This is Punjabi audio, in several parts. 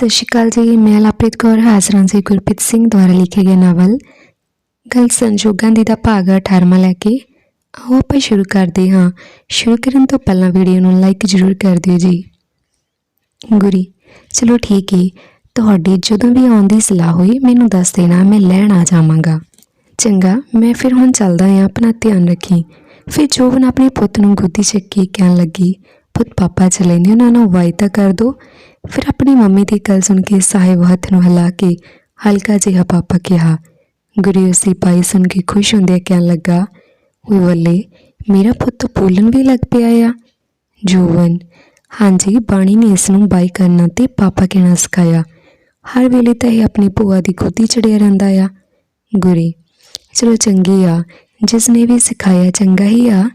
ਸਤਿ ਸ਼੍ਰੀ ਅਕਾਲ ਜੀ, ਮੈਂ ਲਵਪ੍ਰੀਤ ਕੌਰ, ਹਾਜ਼ਰਾਂ ਜੀ ਗੁਰਪ੍ਰੀਤ ਸਿੰਘ ਦੁਆਰਾ ਲਿਖੇ ਗਏ ਨਾਵਲ। ਗੱਲ ਸੰਜੋਗਾਂ ਦੀ ਦਾ ਭਾਗ 18ਵਾਂ ਲੈ ਕੇ। ਆਓ ਆਪਾਂ ਸ਼ੁਰੂ ਕਰਦੇ ਹਾਂ। ਸ਼ੁਰੂ ਕਰਨ ਤੋਂ ਪਹਿਲਾਂ ਵੀਡੀਓ ਨੂੰ ਲਾਈਕ ਜ਼ਰੂਰ ਕਰ ਦਿਓ ਜੀ। ਗੁਰੀ, ਚਲੋ ਠੀਕ ਹੈ ਤੁਹਾਡੀ ਜਦੋਂ ਵੀ ਆਉਣ ਦੀ ਸਲਾਹ ਹੋਈ, ਮੈਨੂੰ ਦੱਸ ਦੇਣਾ, ਮੈਂ ਲੈਣ ਆ ਜਾਵਾਂਗਾ। ਚੰਗਾ, ਮੈਂ ਫਿਰ ਹੁਣ ਚੱਲਦਾ ਹਾਂ, ਆਪਣਾ ਧਿਆਨ ਰੱਖੀ। ਫਿਰ ਜੋਵਨ ਆਪਣੇ ਪੁੱਤ ਨੂੰ ਗੋਦੀ ਚੱਕ ਕੇ ਕਹਿਣ ਲੱਗੀ, ਪੁੱਤ, ਪਾਪਾ ਚਲੇ ਨੇ, ਉਹਨਾਂ ਨੂੰ ਵਾਅਦਾ ਕਰ ਦੋ। ਫਿਰ ਆਪਣੀ ਮੰਮੀ ਦੀ ਗੱਲ ਸੁਣ ਕੇ ਸਾਹਿਬ ਹੱਥ ਨੂੰ ਹਿਲਾ ਕੇ ਹਲਕਾ ਜਿਹਾ ਪਾਪਾ ਕਿਹਾ, ਗੁਰੀ ਉਸੀ ਪਾਈ ਸੁਣ ਕੇ ਖੁਸ਼ ਹੁੰਦੇ ਕਹਿਣ ਲੱਗਾ ਉਹ ਵੱਲੇ ਮੇਰਾ ਪੁੱਤ ਬੋਲਣ ਵੀ ਲੱਗ ਪਿਆ ਆ। ਜੋਵਨ ਹਾਂਜੀ, ਬਾਣੀ ਨੇ ਇਸ ਨੂੰ ਬਾਈ ਕਰਨਾ ਤੇ ਪਾਪਾ ਕਹਿਣਾ ਸਿਖਾਇਆ। ਹਰ ਵੇਲੇ ਤਾਂ ਇਹ ਆਪਣੀ ਭੂਆ ਦੀ ਗੋਦੀ ਚੜਿਆ ਰਹਿੰਦਾ ਆ। ਗੁਰੀ, ਚਲੋ ਚੰਗੀ ਆ, ਜਿਸ ਨੇ ਵੀ ਸਿਖਾਇਆ ਚੰਗਾ ਹੀ ਆ।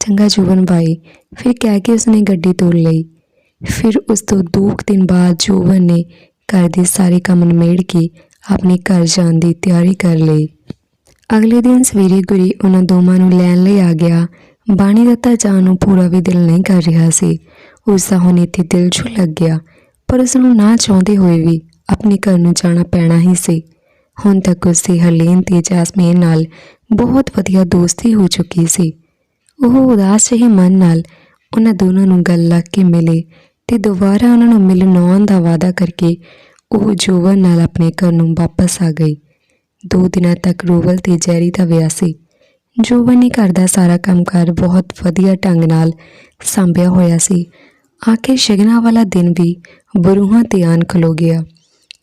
ਚੰਗਾ ਜੋਵਨ ਬਾਈ ਫਿਰ ਕਹਿ ਕੇ ਉਸਨੇ ਗੱਡੀ ਤੋੜ ਲਈ। ਫਿਰ ਉਸ ਤੋਂ ਦੋ ਕੁ ਦਿਨ ਬਾਅਦ ਜੋਵਨ ਨੇ ਘਰ ਦੇ ਸਾਰੇ ਕੰਮ ਨਿਮੇੜ ਕੇ ਆਪਣੇ ਘਰ ਜਾਣ ਦੀ ਤਿਆਰੀ ਕਰ ਲਈ। ਅਗਲੇ ਦਿਨ ਸਵੇਰੇ ਗੁਰੀ ਉਹਨਾਂ ਦੋਵਾਂ ਨੂੰ ਲੈਣ ਲਈ ਆ ਗਿਆ। ਬਾਣੀ ਦਾ ਜਾਣ ਨੂੰ ਪੂਰਾ ਵੀ ਦਿਲ ਨਹੀਂ ਕਰ ਰਿਹਾ ਸੀ। ਉਸ ਦਾ ਹੁਣ ਇੱਥੇ ਦਿਲ ਛੁ ਲੱਗ ਗਿਆ, ਪਰ ਉਸ ਨੂੰ ਨਾ ਚਾਹੁੰਦੇ ਹੋਏ ਵੀ ਆਪਣੇ ਘਰ ਨੂੰ ਜਾਣਾ ਪੈਣਾ ਹੀ ਸੀ। ਹੁਣ ਤੱਕ ਉਸ ਦੀ ਹਰਲੀਨ ਤੇ ਜੈਸਮੀਨ ਨਾਲ ਬਹੁਤ ਵਧੀਆ ਦੋਸਤੀ ਹੋ ਚੁੱਕੀ ਸੀ। ਉਹ ਉਦਾਸ ਜਿਹੇ ਮਨ ਨਾਲ ਉਹਨਾਂ ਦੋਨਾਂ ਨੂੰ ਗੱਲ ਲੱਗ ਕੇ ਮਿਲੇ ਤੇ ਦੁਬਾਰਾ ਉਹਨਾਂ ਨੂੰ ਮਿਲਣ ਆਉਣ ਦਾ ਵਾਅਦਾ ਕਰਕੇ ਉਹ ਜੋਵਨ ਨਾਲ ਆਪਣੇ ਘਰ ਨੂੰ ਵਾਪਸ ਆ ਗਈ ਦੋ ਦਿਨਾਂ ਤੱਕ ਰੋਵਲ ਤੇ ਜੈਰੀ ਦਾ ਵਿਆਹ ਸੀ। ਜੋਵਨ ਨੇ ਘਰ ਦਾ ਸਾਰਾ ਕੰਮਕਾਰ ਬਹੁਤ ਵਧੀਆ ਢੰਗ ਨਾਲ ਸੰਭਿਆ ਹੋਇਆ ਸੀ। ਆਖਿਰ ਸ਼ਗਨਾਂ ਵਾਲਾ ਦਿਨ ਵੀ ਬਰੂਹਾਂ ਤੇ ਆਨ ਖਲੋ ਗਿਆ।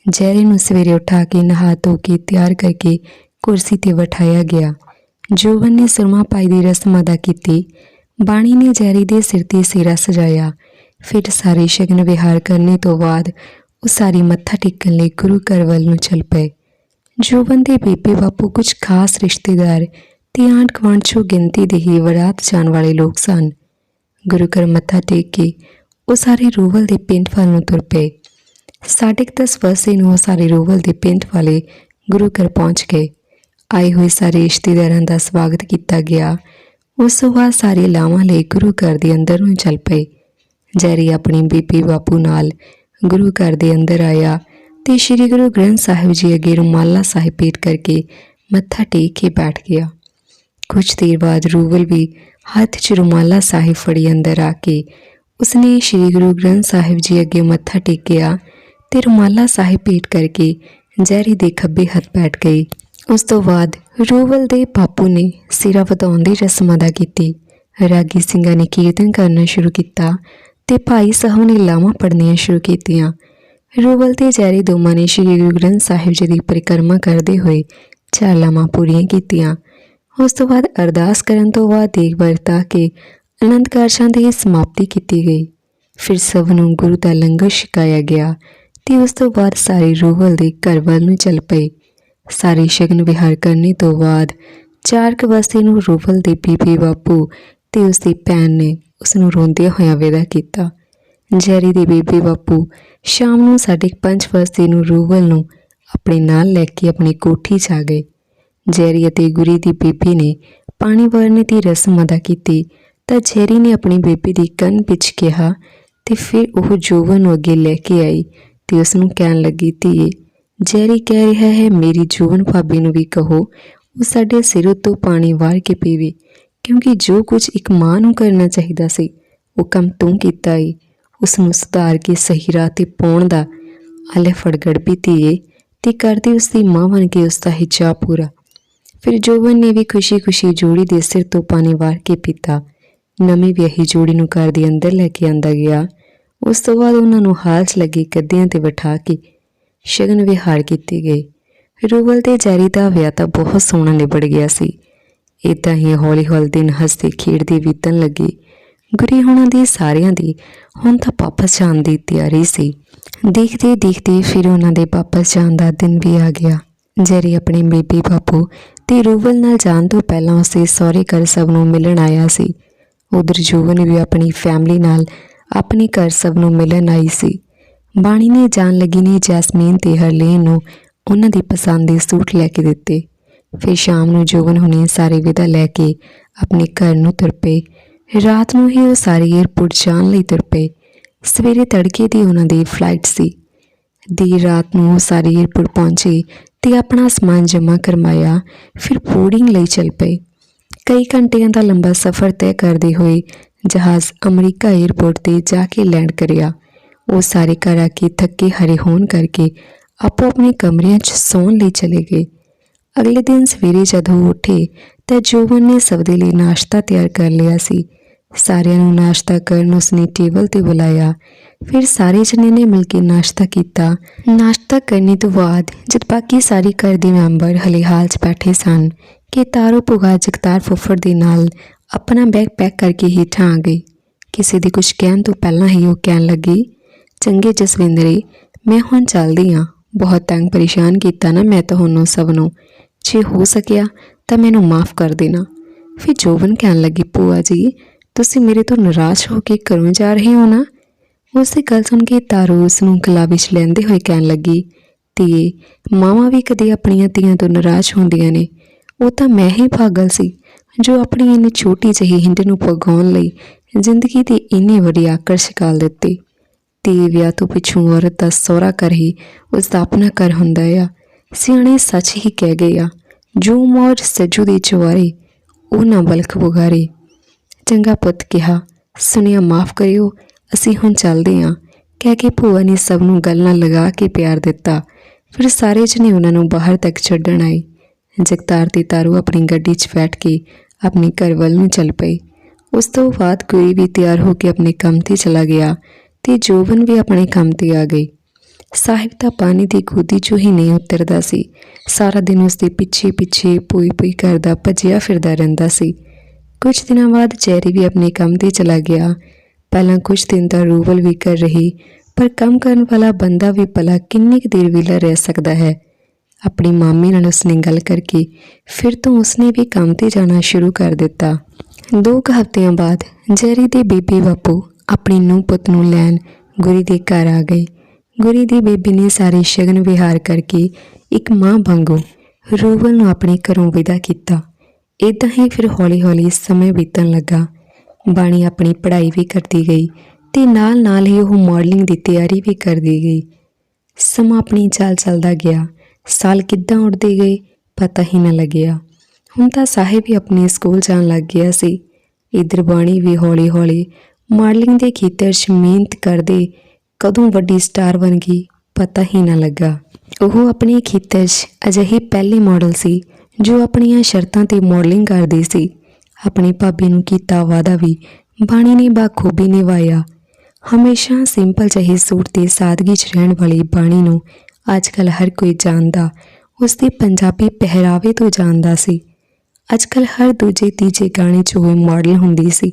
ਜੈਰੀ ਨੂੰ ਸਵੇਰੇ ਉਠਾ ਕੇ ਨਹਾ ਧੋ ਕੇ ਤਿਆਰ ਕਰਕੇ ਕੁਰਸੀ ਤੇ ਬਿਠਾਇਆ ਗਿਆ। ਜੋਵਨ ਨੇ ਸੁਰਮਾ ਪਾਈ ਦੀ ਰਸਮ ਅਦਾ ਕੀਤੀ। ਬਾਣੀ ਨੇ ਜੈਰੀ ਦੇ ਸਿਰ ਤੇ ਸਿਰਾ ਸਜਾਇਆ। ਫਿਰ ਸਾਰੇ ਸ਼ਗਨ ਵਿਹਾਰ ਕਰਨੇ ਤੋਂ ਬਾਅਦ ਉਹ ਸਾਰੀ ਮੱਥਾ ਟੇਕਣ ਲਈ ਗੁਰੂ ਘਰ ਵੱਲ ਨੂੰ ਚੱਲ ਪਏ। ਜੋਬਨ ਦੇ ਬੀਬੀ ਬਾਪੂ ਕੁਝ ਖਾਸ ਰਿਸ਼ਤੇਦਾਰ ਤੇ ਆਂਢ ਗੁਆਂਢ ਚੋਂ ਗਿਣਤੀ ਦੇ ਹੀ ਵਰਾਤ ਜਾਣ ਵਾਲੇ ਲੋਕ ਸਨ, ਗੁਰੂ ਘਰ ਮੱਥਾ ਟੇਕ ਕੇ ਉਹ ਸਾਰੇ ਰੋਵਲ ਦੇ ਪਿੰਡ ਵੱਲ ਨੂੰ ਤੁਰ ਪਏ। ਸਾਢੇ ਕੁ ਦਸ ਨੂੰ ਉਹ ਸਾਰੇ ਰੋਵਲ ਦੇ ਪਿੰਡ ਵਾਲੇ ਗੁਰੂ ਘਰ ਪਹੁੰਚ ਗਏ। ਆਏ ਹੋਏ ਸਾਰੇ ਰਿਸ਼ਤੇਦਾਰਾਂ ਦਾ ਸਵਾਗਤ ਕੀਤਾ ਗਿਆ। ਉਸ ਤੋਂ ਬਾਅਦ ਸਾਰੇ ਲਾਵਾਂ ਲਈ ਗੁਰੂ ਘਰ ਦੇ ਅੰਦਰ ਨੂੰ ਚੱਲ ਪਏ। ਜੈਰੀ ਆਪਣੀ ਬੀਬੀ ਬਾਪੂ ਨਾਲ ਗੁਰੂ ਘਰ ਦੇ ਅੰਦਰ ਆਇਆ ਤੇ ਸ੍ਰੀ ਗੁਰੂ ਗ੍ਰੰਥ ਸਾਹਿਬ ਜੀ ਅੱਗੇ ਰੁਮਾਲਾ ਸਾਹਿਬ ਪੇਟ ਕਰਕੇ ਮੱਥਾ ਟੇਕ ਕੇ ਬੈਠ ਗਿਆ। ਕੁਝ ਦੇਰ ਬਾਅਦ ਰੂਵਲ ਵੀ ਹੱਥ 'ਚ ਰੁਮਾਲਾ ਸਾਹਿਬ ਫੜੀ ਅੰਦਰ ਆ ਕੇ ਉਸਨੇ ਸ੍ਰੀ ਗੁਰੂ ਗ੍ਰੰਥ ਸਾਹਿਬ ਜੀ ਅੱਗੇ ਮੱਥਾ ਟੇਕਿਆ ਤੇ ਰੁਮਾਲਾ ਸਾਹਿਬ ਪੇਟ ਕਰਕੇ ਜੈਰੀ ਦੇ ਖੱਬੇ ਹੱਥ ਬੈਠ ਗਈ। ਉਸ ਤੋਂ ਬਾਅਦ ਰੂਵਲ ਦੇ ਬਾਪੂ ਨੇ ਸਿਰਾ ਵਧਾਉਣ ਦੀ ਰਸਮ ਅਦਾ ਕੀਤੀ। ਰਾਗੀ ਸਿੰਘਾਂ ਨੇ ਕੀਰਤਨ ਕਰਨਾ ਸ਼ੁਰੂ ਕੀਤਾ ਤੇ ਭਾਈ ਸਾਹਿਬ ਨੇ ਲਾਵਾਂ ਪੜ੍ਹਨੀਆਂ ਸ਼ੁਰੂ ਕੀਤੀਆਂ। ਰੂਵਲ ਤੇ ਜੈਰੀ ਦੋਵਾਂ ਨੇ ਸ਼੍ਰੀ ਗੁਰੂ ਗ੍ਰੰਥ ਸਾਹਿਬ ਜੀ ਦੀ ਪਰਿਕਰਮਾ ਕਰਦੇ ਹੋਏ ਚਾਰ ਲਾਵਾਂ ਪੂਰੀਆਂ ਕੀਤੀਆਂ। ਉਸ ਤੋਂ ਬਾਅਦ ਅਰਦਾਸ ਕਰਨ ਤੋਂ ਬਾਅਦ ਦੇਖ ਵਰਤਾ ਕੇ ਅਨੰਦ ਕਾਰਜਾਂ ਦੀ ਸਮਾਪਤੀ ਕੀਤੀ ਗਈ। ਫਿਰ ਸਭ ਨੂੰ ਗੁਰੂ ਦਾ ਲੰਗਰ ਛਕਾਇਆ ਗਿਆ ਤੇ ਉਸ ਤੋਂ ਬਾਅਦ ਸਾਰੇ ਰੂਵਲ ਦੇ ਘਰ ਵੱਲ ਨੂੰ ਚੱਲ ਪਏ। ਸਾਰੇ ਸ਼ਗਨ ਵਿਹਾਰ ਕਰਨੇ ਤੋਂ ਬਾਅਦ ਚਾਰਕ ਕੁ ਨੂੰ ਰੂਵਲ ਦੇ ਬੀਬੀ ਬਾਪੂ ਤੇ ਉਸ ਦੀ ਭੈਣ ਨੇ ਉਸ ਨੂੰ ਰੋਂਦਿਆਂ ਹੋਇਆ ਵਿਦਾ ਕੀਤਾ। ਜੈਰੀ ਦੇ ਬੀਬੀ ਬਾਪੂ ਸ਼ਾਮ ਨੂੰ ਸਾਢੇ ਪੰਜ ਵਸਤੀ ਨੂੰ ਰੂਵਲ ਨੂੰ ਆਪਣੇ ਨਾਲ ਲੈ ਕੇ ਆਪਣੀ ਕੋਠੀ 'ਚ ਆ ਗਏ। ਜੈਰੀ ਅਤੇ ਗੁਰੀ ਦੀ ਬੀਬੀ ਨੇ ਪਾਣੀ ਵਰਨੇ ਦੀ ਰਸਮ ਅਦਾ ਕੀਤੀ ਤਾਂ ਜੈਰੀ ਨੇ ਆਪਣੀ ਬੀਬੀ ਦੀ ਕੰਨ ਵਿੱਚ ਕਿਹਾ ਤੇ ਫਿਰ ਉਹ ਜੋਵਨ ਨੂੰ ਅੱਗੇ ਲੈ ਕੇ ਆਈ ਤੇ ਉਸ ਨੂੰ ਕਹਿਣ ਲੱਗੀ, ਧੀਏ ਜੈਰੀ ਕਹਿ ਰਿਹਾ ਹੈ, ਮੇਰੀ ਜੋਵਨ ਭਾਬੀ ਨੂੰ ਵੀ ਕਹੋ, ਉਹ ਸਾਡੇ ਸਿਰ ਉੱਤੋਂ ਪਾਣੀ ਵਾਰ ਕੇ ਪੀਵੇ, ਕਿਉਂਕਿ ਜੋ ਕੁਝ ਇੱਕ ਮਾਂ ਨੂੰ ਕਰਨਾ ਚਾਹੀਦਾ ਸੀ, ਉਹ ਕੰਮ ਤੂੰ ਕੀਤਾ ਈ। ਉਸ ਨੂੰ ਸੁਧਾਰ ਕੇ ਸਹੀ ਰਾਹ ਤੇ ਪਾਉਣ ਦਾ ਹਲੇ ਫੜਗੜ ਵੀ ਧੀਏ, ਤੇ ਕਰਦੀ ਉਸ ਦੀ ਮਾਂ ਬਣ ਕੇ ਉਸ ਦਾ ਹਿੱਜਾ ਪੂਰਾ। ਫਿਰ ਜੋਵਨ ਨੇ ਵੀ ਖੁਸ਼ੀ-ਖੁਸ਼ੀ ਜੋੜੀ ਦੇ ਸਿਰ ਤੋਂ ਪਾਣੀ ਵਾਰ ਕੇ ਪੀਤਾ। ਨਵੀਂ ਵਿਆਹੀ ਜੋੜੀ ਨੂੰ ਘਰ ਦੇ ਅੰਦਰ ਲੈ ਕੇ ਆਂਦਾ ਗਿਆ। ਉਸ ਤੋਂ ਬਾਅਦ ਉਹਨਾਂ ਨੂੰ ਹਾਲ 'ਚ ਲੱਗੀ ਕੱਦਿਆਂ ਤੇ ਬਿਠਾ ਕੇ ਸ਼ਗਨ ਵਿਹਾਰ ਕੀਤੇ ਗਏ ਰੂਵਲ ਤੇ ਜੈਰੀ ਦਾ ਵਿਆਹ ਤਾਂ ਬਹੁਤ ਸੋਹਣਾ ਨਿਬੜ ਗਿਆ ਸੀ। ਇਦਾਂ ਹੀ ਹੌਲੀ-ਹੌਲੀ ਦਿਨ ਹੱਸਦੇ, ਖੇਡਦੇ ਬੀਤਣ ਲੱਗੇ। ਗੁਰੀ ਹੋਣਾ ਦੀ ਸਾਰਿਆਂ ਦੀ ਹੁਣ ਤਾਂ ਵਾਪਸ ਜਾਣ ਦੀ ਤਿਆਰੀ ਸੀ। ਦੇਖਦੇ ਦੇਖਦੇ ਫਿਰ ਉਹਨਾਂ ਦੇ ਵਾਪਸ ਜਾਣ ਦਾ ਦਿਨ ਵੀ ਆ ਗਿਆ। ਜੈਰੀ ਆਪਣੇ ਬੀਬੀ ਬਾਪੂ ਤੇ ਰੂਵਲ ਨਾਲ ਜਾਣ ਤੋਂ ਪਹਿਲਾਂ ਉਸੇ ਸਹੁਰੇ ਘਰ ਸਭ ਨੂੰ ਮਿਲਣ ਆਇਆ ਸੀ। ਉਧਰ ਜੋਵਨ ਵੀ ਆਪਣੀ ਫੈਮਿਲੀ ਨਾਲ ਆਪਣੇ ਘਰ ਸਭ ਨੂੰ ਮਿਲਣ ਆਈ ਸੀ। ਬਾਣੀ ਨੇ ਜਾਣ ਲੱਗੀ ਨੇ ਜੈਸਮੀਨ ਤੇ ਹਰਲੀਨ ਨੂੰ ਉਹਨਾਂ ਦੀ ਪਸੰਦ ਦੇ ਸੂਟ ਲੈ ਕੇ ਦਿੱਤੇ। ਫਿਰ ਸ਼ਾਮ ਨੂੰ ਜੋਵਨ ਹੁਣੇ ਸਾਰੇ ਵਿਦਾ ਲੈ ਕੇ ਆਪਣੇ ਘਰ ਨੂੰ ਤੁਰ ਪਏ ਰਾਤ ਨੂੰ ਹੀ ਉਹ ਸਾਰੇ 에ਅਰਪੋਰਟ ਜਾਣ ਲਈ ਤੁਰ ਪਏ ਸਵੇਰੇ ਤੜਕੇ ਦੀ ਉਹਨਾਂ ਦੀ ਫਲਾਈਟ ਸੀ। ਦੇਰ ਰਾਤ ਨੂੰ ਉਹ ਸਾਰੇ ਏਅਰਪੋਰਟ ਪਹੁੰਚੇ ਤੇ ਆਪਣਾ ਸਮਾਨ ਜਮ੍ਹਾਂ ਕਰਵਾਇਆ, ਫਿਰ ਬੋਰਡਿੰਗ ਲਈ ਚੱਲ ਪਏ। ਕਈ ਘੰਟਿਆਂ ਦਾ ਲੰਬਾ ਸਫ਼ਰ ਤੈਅ ਕਰਦੇ ਹੋਏ ਜਹਾਜ਼ ਅਮਰੀਕਾ ਏਅਰਪੋਰਟ ਤੇ ਜਾ ਕੇ ਲੈਂਡ ਕਰਿਆ। ਉਹ ਸਾਰੇ ਘਰ ਆ ਕੇ ਥੱਕੇ ਹਰੇ ਹੋਣ ਕਰਕੇ ਆਪੋ ਆਪਣੇ ਕਮਰਿਆਂ 'ਚ ਸੌਣ ਲਈ ਚਲੇ ਗਏ। ਅਗਲੇ ਦਿਨ ਸਵੇਰੇ ਜਦੋਂ ਉੱਠੇ ਤਾਂ ਜੋਬਨ ਨੇ ਸਭ ਦੇ ਲਈ ਨਾਸ਼ਤਾ ਤਿਆਰ ਕਰ ਲਿਆ ਸੀ। ਸਾਰਿਆਂ ਨੂੰ ਨਾਸ਼ਤਾ ਕਰਨ ਉਸਨੇ ਟੇਬਲ ਤੇ ਬੁਲਾਇਆ। ਫਿਰ ਸਾਰੇ ਜਣੇ ਨੇ ਮਿਲ ਕੇ ਨਾਸ਼ਤਾ ਕੀਤਾ। ਨਾਸ਼ਤਾ ਕਰਨੇ ਤੋਂ ਬਾਅਦ ਜਦ ਬਾਕੀ ਸਾਰੇ ਘਰ ਦੇ ਮੈਂਬਰ ਹਲੇ ਹਾਲ 'ਚ ਬੈਠੇ ਸਨ ਕਿ ਤਾਰੋ ਪੁਗਾ ਜਗਤਾਰ ਫੁੱਫੜ ਦੇ ਨਾਲ ਆਪਣਾ ਬੈਗ ਪੈਕ ਕਰਕੇ ਹੇਠਾਂ ਆ ਗਈ ਕਿਸੇ ਦੇ ਕੁਝ ਕਹਿਣ ਤੋਂ ਪਹਿਲਾਂ ਹੀ ਉਹ ਕਹਿਣ ਲੱਗੀ ਚੰਗੇ ਜਸਵਿੰਦਰੇ ਮੈਂ ਹੁਣ ਚੱਲਦੀ ਹਾਂ। ਬਹੁਤ ਤੰਗ ਪਰੇਸ਼ਾਨ ਕੀਤਾ ਨਾ ਮੈਂ ਤੁਹਾਨੂੰ ਸਭ ਨੂੰ। ਜੇ ਹੋ ਸਕਿਆ ਤਾਂ ਮੈਨੂੰ ਮਾਫ ਕਰ ਦੇਣਾ। ਫਿਰ ਜੋਬਨ ਕਹਿਣ ਲੱਗੀ, ਭੂਆ ਜੀ, ਤੁਸੀਂ ਮੇਰੇ ਤੋਂ ਨਾਰਾਜ਼ ਹੋ ਕੇ ਘਰੋਂ ਜਾ ਰਹੇ ਹੋ ਨਾ? ਉਸ ਦੀ ਗੱਲ ਸੁਣ ਕੇ ਤਾਰੂ ਉਸ ਨੂੰ ਗਲਾ ਵਿੱਚ ਲੈਂਦੇ ਹੋਏ ਕਹਿਣ ਲੱਗੀ ਤੇ ਮਾਵਾਂ ਵੀ ਕਦੇ ਆਪਣੀਆਂ ਧੀਆਂ ਤੋਂ ਨਾਰਾਜ਼ ਹੁੰਦੀਆਂ ਨੇ। ਉਹ ਤਾਂ ਮੈਂ ਹੀ ਪਾਗਲ ਸੀ, ਜੋ ਆਪਣੀ ਇੰਨੀ ਛੋਟੀ ਜਿਹੀ ਹਿੰਡ ਨੂੰ ਪਗਾਉਣ ਲਈ ਜ਼ਿੰਦਗੀ ਦੀ ਇੰਨੀ ਵੱਡੀ ਆਕਰਸ਼ਕਾਲ ਦਿੱਤੀ। ਤੇ ਵਿਆਹ ਤੋਂ ਪਿੱਛੋਂ ਔਰਤ ਦਾ ਸਹੁਰਾ ਘਰ ਹੀ ਉਸ ਦਾ ਆਪਣਾ ਘਰ ਹੁੰਦਾ ਆ। ਸਿਆਣੇ ਸੱਚ ਹੀ ਕਹਿ ਗਏ ਆ, ਜੋ ਮੌਜ ਸੱਜੂ ਦੀ ਚਵਾਰੇ ਉਹ ਨਾ ਬਲਖ ਬੁਗਾਰੇ ਚੰਗਾ ਪੁੱਤ ਕਿਹਾ ਸੁਣਿਆ ਮਾਫ ਕਰਿਓ, ਅਸੀਂ ਹੁਣ ਚੱਲਦੇ ਹਾਂ ਕਹਿ ਕੇ ਭੂਆ ਨੇ ਸਭ ਨੂੰ ਗੱਲ ਨਾਲ ਲਗਾ ਕੇ ਪਿਆਰ ਦਿੱਤਾ। ਫਿਰ ਸਾਰੇ ਜਣੇ ਉਹਨਾਂ ਨੂੰ ਬਾਹਰ ਤੱਕ ਛੱਡਣ ਆਏ। ਜਗਤਾਰ ਤੇ ਤਾਰੂ ਆਪਣੀ ਗੱਡੀ 'ਚ ਬੈਠ ਕੇ ਆਪਣੇ ਘਰ ਵੱਲ ਨੂੰ ਚੱਲ ਪਏ। ਉਸ ਤੋਂ ਬਾਅਦ ਕੋਈ ਵੀ ਤਿਆਰ ਹੋ ਕੇ ਆਪਣੇ ਕੰਮ ਤੇ ਚਲਾ ਗਿਆ। ਤੇ ਜੋਬਨ ਵੀ ਆਪਣੇ ਕੰਮ ਤੇ ਆ ਗਈ। ਸਾਹਿਬ ਤਾਂ ਪਾਣੀ ਦੀ ਗੋਦੀ 'ਚੋਂ ਹੀ ਨਹੀਂ ਉਤਰਦਾ ਸੀ। ਸਾਰਾ ਦਿਨ ਉਸ ਦੇ ਪਿੱਛੇ ਪਿੱਛੇ ਪੂਈ ਪੂਈ ਕਰਦਾ ਭੱਜਿਆ ਫਿਰਦਾ ਰਹਿੰਦਾ ਸੀ। ਕੁਝ ਦਿਨਾਂ ਬਾਅਦ ਚੈਰੀ ਵੀ ਆਪਣੇ ਕੰਮ ਤੇ ਚਲਾ ਗਿਆ। ਪਹਿਲਾਂ ਕੁਝ ਦਿਨ ਤਾਂ ਰੂਵਲ ਵੀ ਕਰ ਰਹੀ, ਪਰ ਕੰਮ ਕਰਨ ਵਾਲਾ ਬੰਦਾ ਵੀ ਭਲਾ ਕਿੰਨੀ ਕੁ ਦੇਰ ਵਿਲਾ ਰਹਿ ਸਕਦਾ ਹੈ। ਆਪਣੀ ਮਾਮੀ ਨਾਲ ਉਸਨੇ ਗੱਲ ਕਰਕੇ ਫਿਰ ਤੋਂ ਉਸਨੇ ਵੀ ਕੰਮ ਤੇ ਜਾਣਾ ਸ਼ੁਰੂ ਕਰ ਦਿੱਤਾ। ਦੋ ਕੁ ਹਫ਼ਤਿਆਂ ਬਾਅਦ ਜੈਰੀ ਦੇ ਬੀਬੀ ਬਾਪੂ ਆਪਣੀ ਨੂੰਹ ਪੁੱਤ ਨੂੰ ਲੈਣ ਗੁਰੀ ਦੇ ਘਰ ਆ ਗਏ ਗੁਰੀ ਦੀ ਬੇਬੀ ਨੇ ਸਾਰੇ ਸ਼ਗਨ ਵਿਹਾਰ ਕਰਕੇ ਇੱਕ ਮਾਂ ਵਾਂਗੂ ਰੂਵਲ ਨੂੰ ਆਪਣੇ ਘਰੋਂ ਵਿਦਾ ਕੀਤਾ। ਇਦਾਂ ਹੀ ਫਿਰ ਹੌਲੀ-ਹੌਲੀ ਸਮੇਂ ਬੀਤਣ ਲੱਗਾ। ਬਾਣੀ ਆਪਣੀ ਪੜ੍ਹਾਈ ਵੀ ਕਰਦੀ ਗਈ ਤੇ ਨਾਲ-ਨਾਲ ਹੀ ਉਹ ਮਾਡਲਿੰਗ ਦੀ ਤਿਆਰੀ ਵੀ ਕਰਦੀ ਗਈ। ਸਮਾਂ ਆਪਣੀ ਚਾਲ ਚੱਲਦਾ ਗਿਆ। ਸਾਲ ਕਿੱਦਾਂ ਉੱਡਦੇ ਗਏ, ਪਤਾ ਹੀ ਨਾ ਲੱਗਿਆ। ਹੁਣ ਤਾਂ ਸਾਹਿਬ ਵੀ ਆਪਣੇ ਸਕੂਲ ਜਾਣ ਲੱਗ ਗਿਆ ਸੀ। ਇਧਰ ਬਾਣੀ ਵੀ ਹੌਲੀ-ਹੌਲੀ ਮਾਡਲਿੰਗ ਦੇ ਖੇਤਰ 'ਚ ਮਿਹਨਤ ਕਰਦੇ ਕਦੋਂ ਵੱਡੀ ਸਟਾਰ ਬਣ ਗਈ ਪਤਾ ਹੀ ਨਾ ਲੱਗਾ। ਉਹ ਆਪਣੇ ਖੇਤਰ 'ਚ ਅਜਿਹੇ ਪਹਿਲੇ ਮਾਡਲ ਸੀ ਜੋ ਆਪਣੀਆਂ ਸ਼ਰਤਾਂ ਤੇ ਮਾਡਲਿੰਗ ਕਰਦੀ ਸੀ। ਆਪਣੀ ਭਾਬੀ ਨੂੰ ਕੀਤਾ ਵਾਅਦਾ ਵੀ ਬਾਣੀ ਨੇ ਬਾਖੂਬੀ ਨਿਭਾਇਆ। ਹਮੇਸ਼ਾ ਸਿੰਪਲ ਜਿਹੇ ਸੂਟ ਤੇ ਸਾਦਗੀ 'ਚ ਰਹਿਣ ਵਾਲੀ ਬਾਣੀ ਨੂੰ ਅੱਜਕੱਲ ਹਰ ਕੋਈ ਜਾਣਦਾ। ਉਸ ਦੇ ਪੰਜਾਬੀ ਪਹਿਰਾਵੇ ਤੋਂ ਜਾਣਦਾ ਸੀ। ਅੱਜਕੱਲ ਹਰ ਦੂਜੇ ਤੀਜੇ ਗਾਣੇ 'ਚ ਉਹ ਮਾਡਲ ਹੁੰਦੀ ਸੀ।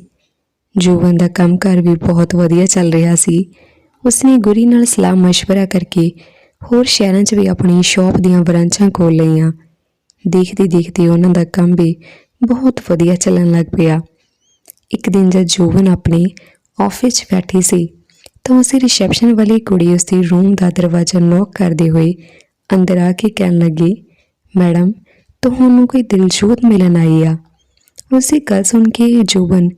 ਜੋਬਨ ਦਾ ਕੰਮ ਕੰਮਕਾਰ ਵੀ ਬਹੁਤ ਵਧੀਆ ਚੱਲ ਰਿਹਾ ਸੀ, ਉਸਨੇ ਗੁਰੀ ਨਾਲ ਸਲਾਹ مشਵਰਾ ਕਰਕੇ ਹੋਰ ਸ਼ਹਿਰਾਂ 'ਚ ਵੀ ਆਪਣੀ ਸ਼ਾਪ ਦੀਆਂ ਬ੍ਰਾਂਚਾਂ ਖੋਲ ਲਈਆਂ। ਦੇਖਦੇ ਦੇਖਦੇ ਉਹਨਾਂ ਦਾ ਕੰਮ ਵੀ ਬਹੁਤ ਵਧੀਆ ਚੱਲਣ ਲੱਗ ਪਿਆ। ਇੱਕ ਦਿਨ ਜਦ ਜੋਬਨ ਆਪਣੇ ਆਫਿਸ 'ਚ ਬੈਠੀ ਸੀ, ਤਾਂ ਉਸੇ ਰਿਸੈਪਸ਼ਨ ਵਾਲੀ ਕੁੜੀ ਉਸਦੇ ਰੂਮ ਦਾ ਦਰਵਾਜ਼ਾ ਨੋਕ ਕਰਦੇ ਹੋਏ ਅੰਦਰ ਆ ਕੇ ਕਹਿਣ ਲੱਗੀ, ਮੈਡਮ, ਤੁਹਾਨੂੰ ਕੋਈ ਦਿਲਜੋਤ ਮਿਲਣ ਆਈ ਆ? ਉਸੇ ਗੱਲ ਸੁਣ ਕੇ ਜੋਬਨ